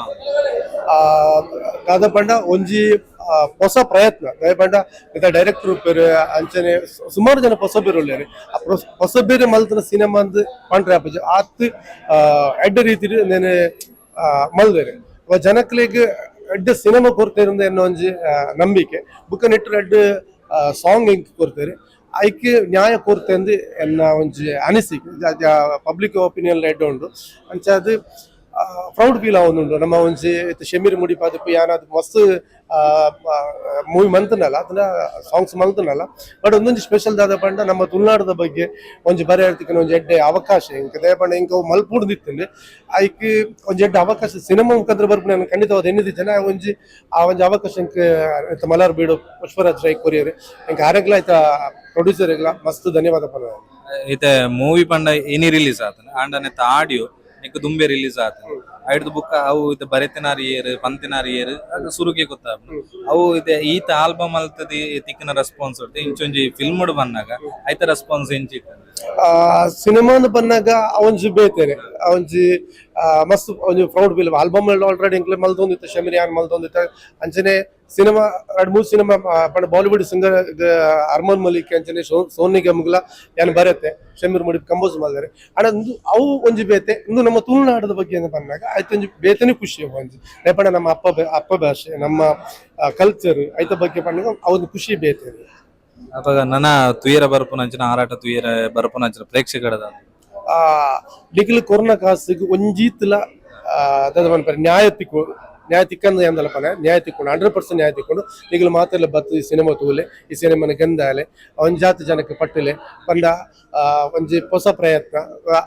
ಕಾದ ಪಂಡ ಒಂಜಿ ಹೊಸ ಪ್ರಯತ್ನ. ದಯಪಂಡ ಪಂಡ ಇತ ಡೈರೆಕ್ಟರ್ ಉಪ್ಪೇರು ಅಂಚನೆ, ಸುಮಾರು ಜನ ಹೊಸಬೇರು ಉಳ್ಳೇರು ಹೊಸ ಹೊಸಬೇರು ಮಲ್ತನ ಸಿನಿಮಾ ಅಂದ್ ಪಂಡ್ರೆ ಆತ್ ಎಡ್ಡ ರೀತಿ ನೆನೆ ಮಲ್ದೇರು. ಅವ ಜನಕ್ಲೆಗ್ ಎಡ್ಡ ಸಿನಿಮಾ ಕೊರ್ತೇರಿಂದ ಎನ್ನೋ ಒಂಜಿ ಆ, ನಂಬಿಕೆ ಬುಕ್ಕ ನೆಟ್ಟು ಎಡ್ಡ ಸಾಂಗ್ ಎಂಕ್ ಕೊರ್ತೇರು ಐಕೆ ನ್ಯಾಯ ಕೊರ್ತೆ ಅಂದ್ ಎನ್ನ ಒಂಜಿ ಅನಿಸಿಕೆ ಪಬ್ಲಿಕ್ ಒಪಿನಿಯನ್ ಎಡ್ಡ ಉಂಡು ಅಂಚ ಅದು ಪ್ರೌಡ್ ಫೀಲ್ ಆವೊಂದುಂಡು ನಮ್ಮ ಒಂಜಿ ಶಮೀರ್ ಮುಡಿ ಪಾದಪ್ಪು ಯಾನಾದ್ ಮಸ್ತ್ ಮೂವಿ ಮಂತನಲ್ಲ, ಅದನ್ನ ಸಾಂಗ್ಸ್ ಮಲ್ತನಲ್ಲ ಬಟ್ ಒಂದೊಂದು ಸ್ಪೆಷಲ್ ದಾದ ಪಂಡ ನಮ್ಮ ತುಳುನಾಡದ ಬಗ್ಗೆ ಒಂಜಿ ಬರೆ ಹೇಳ್ತಿಕ್ಕೆ ಒಂಜಿ ಎಡ್ಡೆ ಅವಕಾಶ. ಇಂಕ ದಯಪಂಡ ಇಂಕ ಮಲ್ಪುಡ್ ದಿತ್ತಂಡು ಐಕ್ ಒಂಜಿ ಎಡ್ಡೆ ಅವಕಾಶ ಸಿನಿಮಾ ಮುಖಾಂತರ ನಾನು ಖಂಡಿತವಾದ ಎನ್ನಿದ ಜನ ಒಂಜಿ, ಆ ಒಂಜಿ ಅವಕಾಶ ಇಂಕ ಮಲಾರ್ ಬೀಡು, ಪುಷ್ಪರಾಜ್ ರೈ ಕೊರಿಯರ್. ಇಂಕ ಆರೆಗ್ಲ ಆಯ್ತ ಪ್ರೊಡ್ಯೂಸರ್ ಮಸ್ತ್ ಧನ್ಯವಾದ ಪಂಡ ಇತ್ತೆ ಮೂವಿ ಪಂಡ ಏನಿ ರಿಲೀಸ್ ಆತ ಆಂಡ ಆಡಿಯೋ ನಿಕ್ ದುಂಬೆ ರಿಲೀಸ್ ಆತ. ಐಡ್ದು ಬುಕ್ಕ ಅವು ಇದು ಬರೆತಿನಾರ್ ಏರ್, ಪಂತಿನಾರ್ ಏರ್, ಅದು ಸುರುಗೆ ಗೊತ್ತಾಗ್ನು ಅವು ಇದೆ, ಈತ ಆಲ್ಬಮ್ ಅಲ್ತದಿ, ತಿಕ್ಕಿನ ರೆಸ್ಪಾನ್ಸ್ ಇರ್ತದೆ ಇಂಚೊಂಜಿ ಫಿಲ್ಮ್ ಬಂದಾಗ ಐತ ರೆಸ್ಪಾನ್ಸ್ ಆ, ಸಿನಿಮಾನ ಬಂದಾಗ ಅವಂಜಿ ಬೇತೇರೆ ಅವೊಂಜಿ ಮಸ್ತ್ ಒಂಜಿ ಪ್ರೌಡ್ ಫೀಲ್ ಆಲ್ಬಮ್ ಆಲ್ರೆಡಿ ಇಂಕ್ಲೆ ಮಲ್ದೊಂದಿತ್ತು ಶಮಿರಿಯಾನ್ ಯಾನ್ ಮಲ್ದೊಂದಿತ್ತು. ಅಂಚನೆ ಸಿನಿಮಾ, ಎರಡು ಮೂರು ಸಿನಿಮಾ ಪಂಡ ಬಾಲಿವುಡ್ ಸಿಂಗರ್ ಅರ್ಮನ್ ಮಲಿಕ್ ಅಂಚನೆ ಸೋನಿ ಗಮ್ಗಳ ಯಾನ್ ಬರುತ್ತೆ. ಶಮೀರ್ ಮುಡಿ ಕಂಬೋಸ್ ಅಣ್ಣ ಇಂದು ಅವು ಒಂಜಿ ಬೇತೆ. ಇಂದು ನಮ್ಮ ತುಳುನಾಡದ ಬಗ್ಗೆ ಏನು ಬಂದಾಗ, ಆಯ್ತು ಒಂಜಿ ಬೇತನೆ ಖುಷಿ ಒಂಜಿ ರೇಪಣ್ಣ ನಮ್ಮ ಅಪ್ಪ ಅಪ್ಪ ಭಾಷೆ, ನಮ್ಮ ಕಲ್ಚರ್ ಐತ ಬಗ್ಗೆ ಬಂದಾಗ ಅವೊಂದು ಖುಷಿ ಬೇತೆ. ಅವಾಗ ನನ್ನ ತುಯರ ಬರ್ಪುನಂಚಿನ ಹಾರಾಟ ತುಯರ ಬರ್ಪುನಂಚಿನ ಪ್ರೇಕ್ಷಕರದ ಆ ಡಿಗ್ಲಿ ಕೊರೋನಾ ഒഞ്ചീത്തില അതായത് ಅದಾದ ಪನ್ಪರೆ ನ್ಯಾಯ ತಿಕ್ಕು, ನ್ಯಾಯ ತಿಕ್ಕಂದು ಎಂದಲ್ಲ ಪನ? ನ್ಯಾಯ ತಿಕ್ಕೊಂಡು ಹಂಡ್ರೆಡ್ ಪರ್ಸೆಂಟ್ ನ್ಯಾಯ ತಿಕ್ಕೊಂಡು ಈಗಲೂ ಮಾತೆಲ್ಲ ಬತ್ತು ಈ ಸಿನಿಮಾ ತೂಲೆ, ಈ ಸಿನಿಮಾನ ಗಂದಾಲೆ ಜಾತಿ ಜನಕ್ಕೆ ಪಟ್ಟಲೆ ಪಂಡ ಒಂಜಿ ಹೊಸ ಪ್ರಯತ್ನ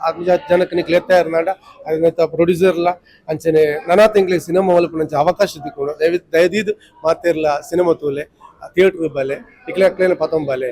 ಅಂಜಾತಿ ಜನಕ್ಕೆ ನಿಕ್ಲೆ ಎತ್ತ ಇರ್ನಾಡ ಅದನ್ನ ಪ್ರೊಡ್ಯೂಸರ್ಲ ಅಂಚನೆ ನನಾ ತಿಂಗ್ಳಿ ಸಿನಿಮಾ ಒಲಪು ನಂಚೆ ಅವಕಾಶ ತಿಕ್ಕೊಂಡು ದಯವಿ ದಯದೀದ್ ಮಾತಿರ್ಲ ಸಿನಿಮಾ ತೂಲೆ ಥಿಯೇಟರ್ ಬಲೆ ಇಕ್ಲೆ ಅಕ್ಲೇನ ಪತಂ ಬಲೆ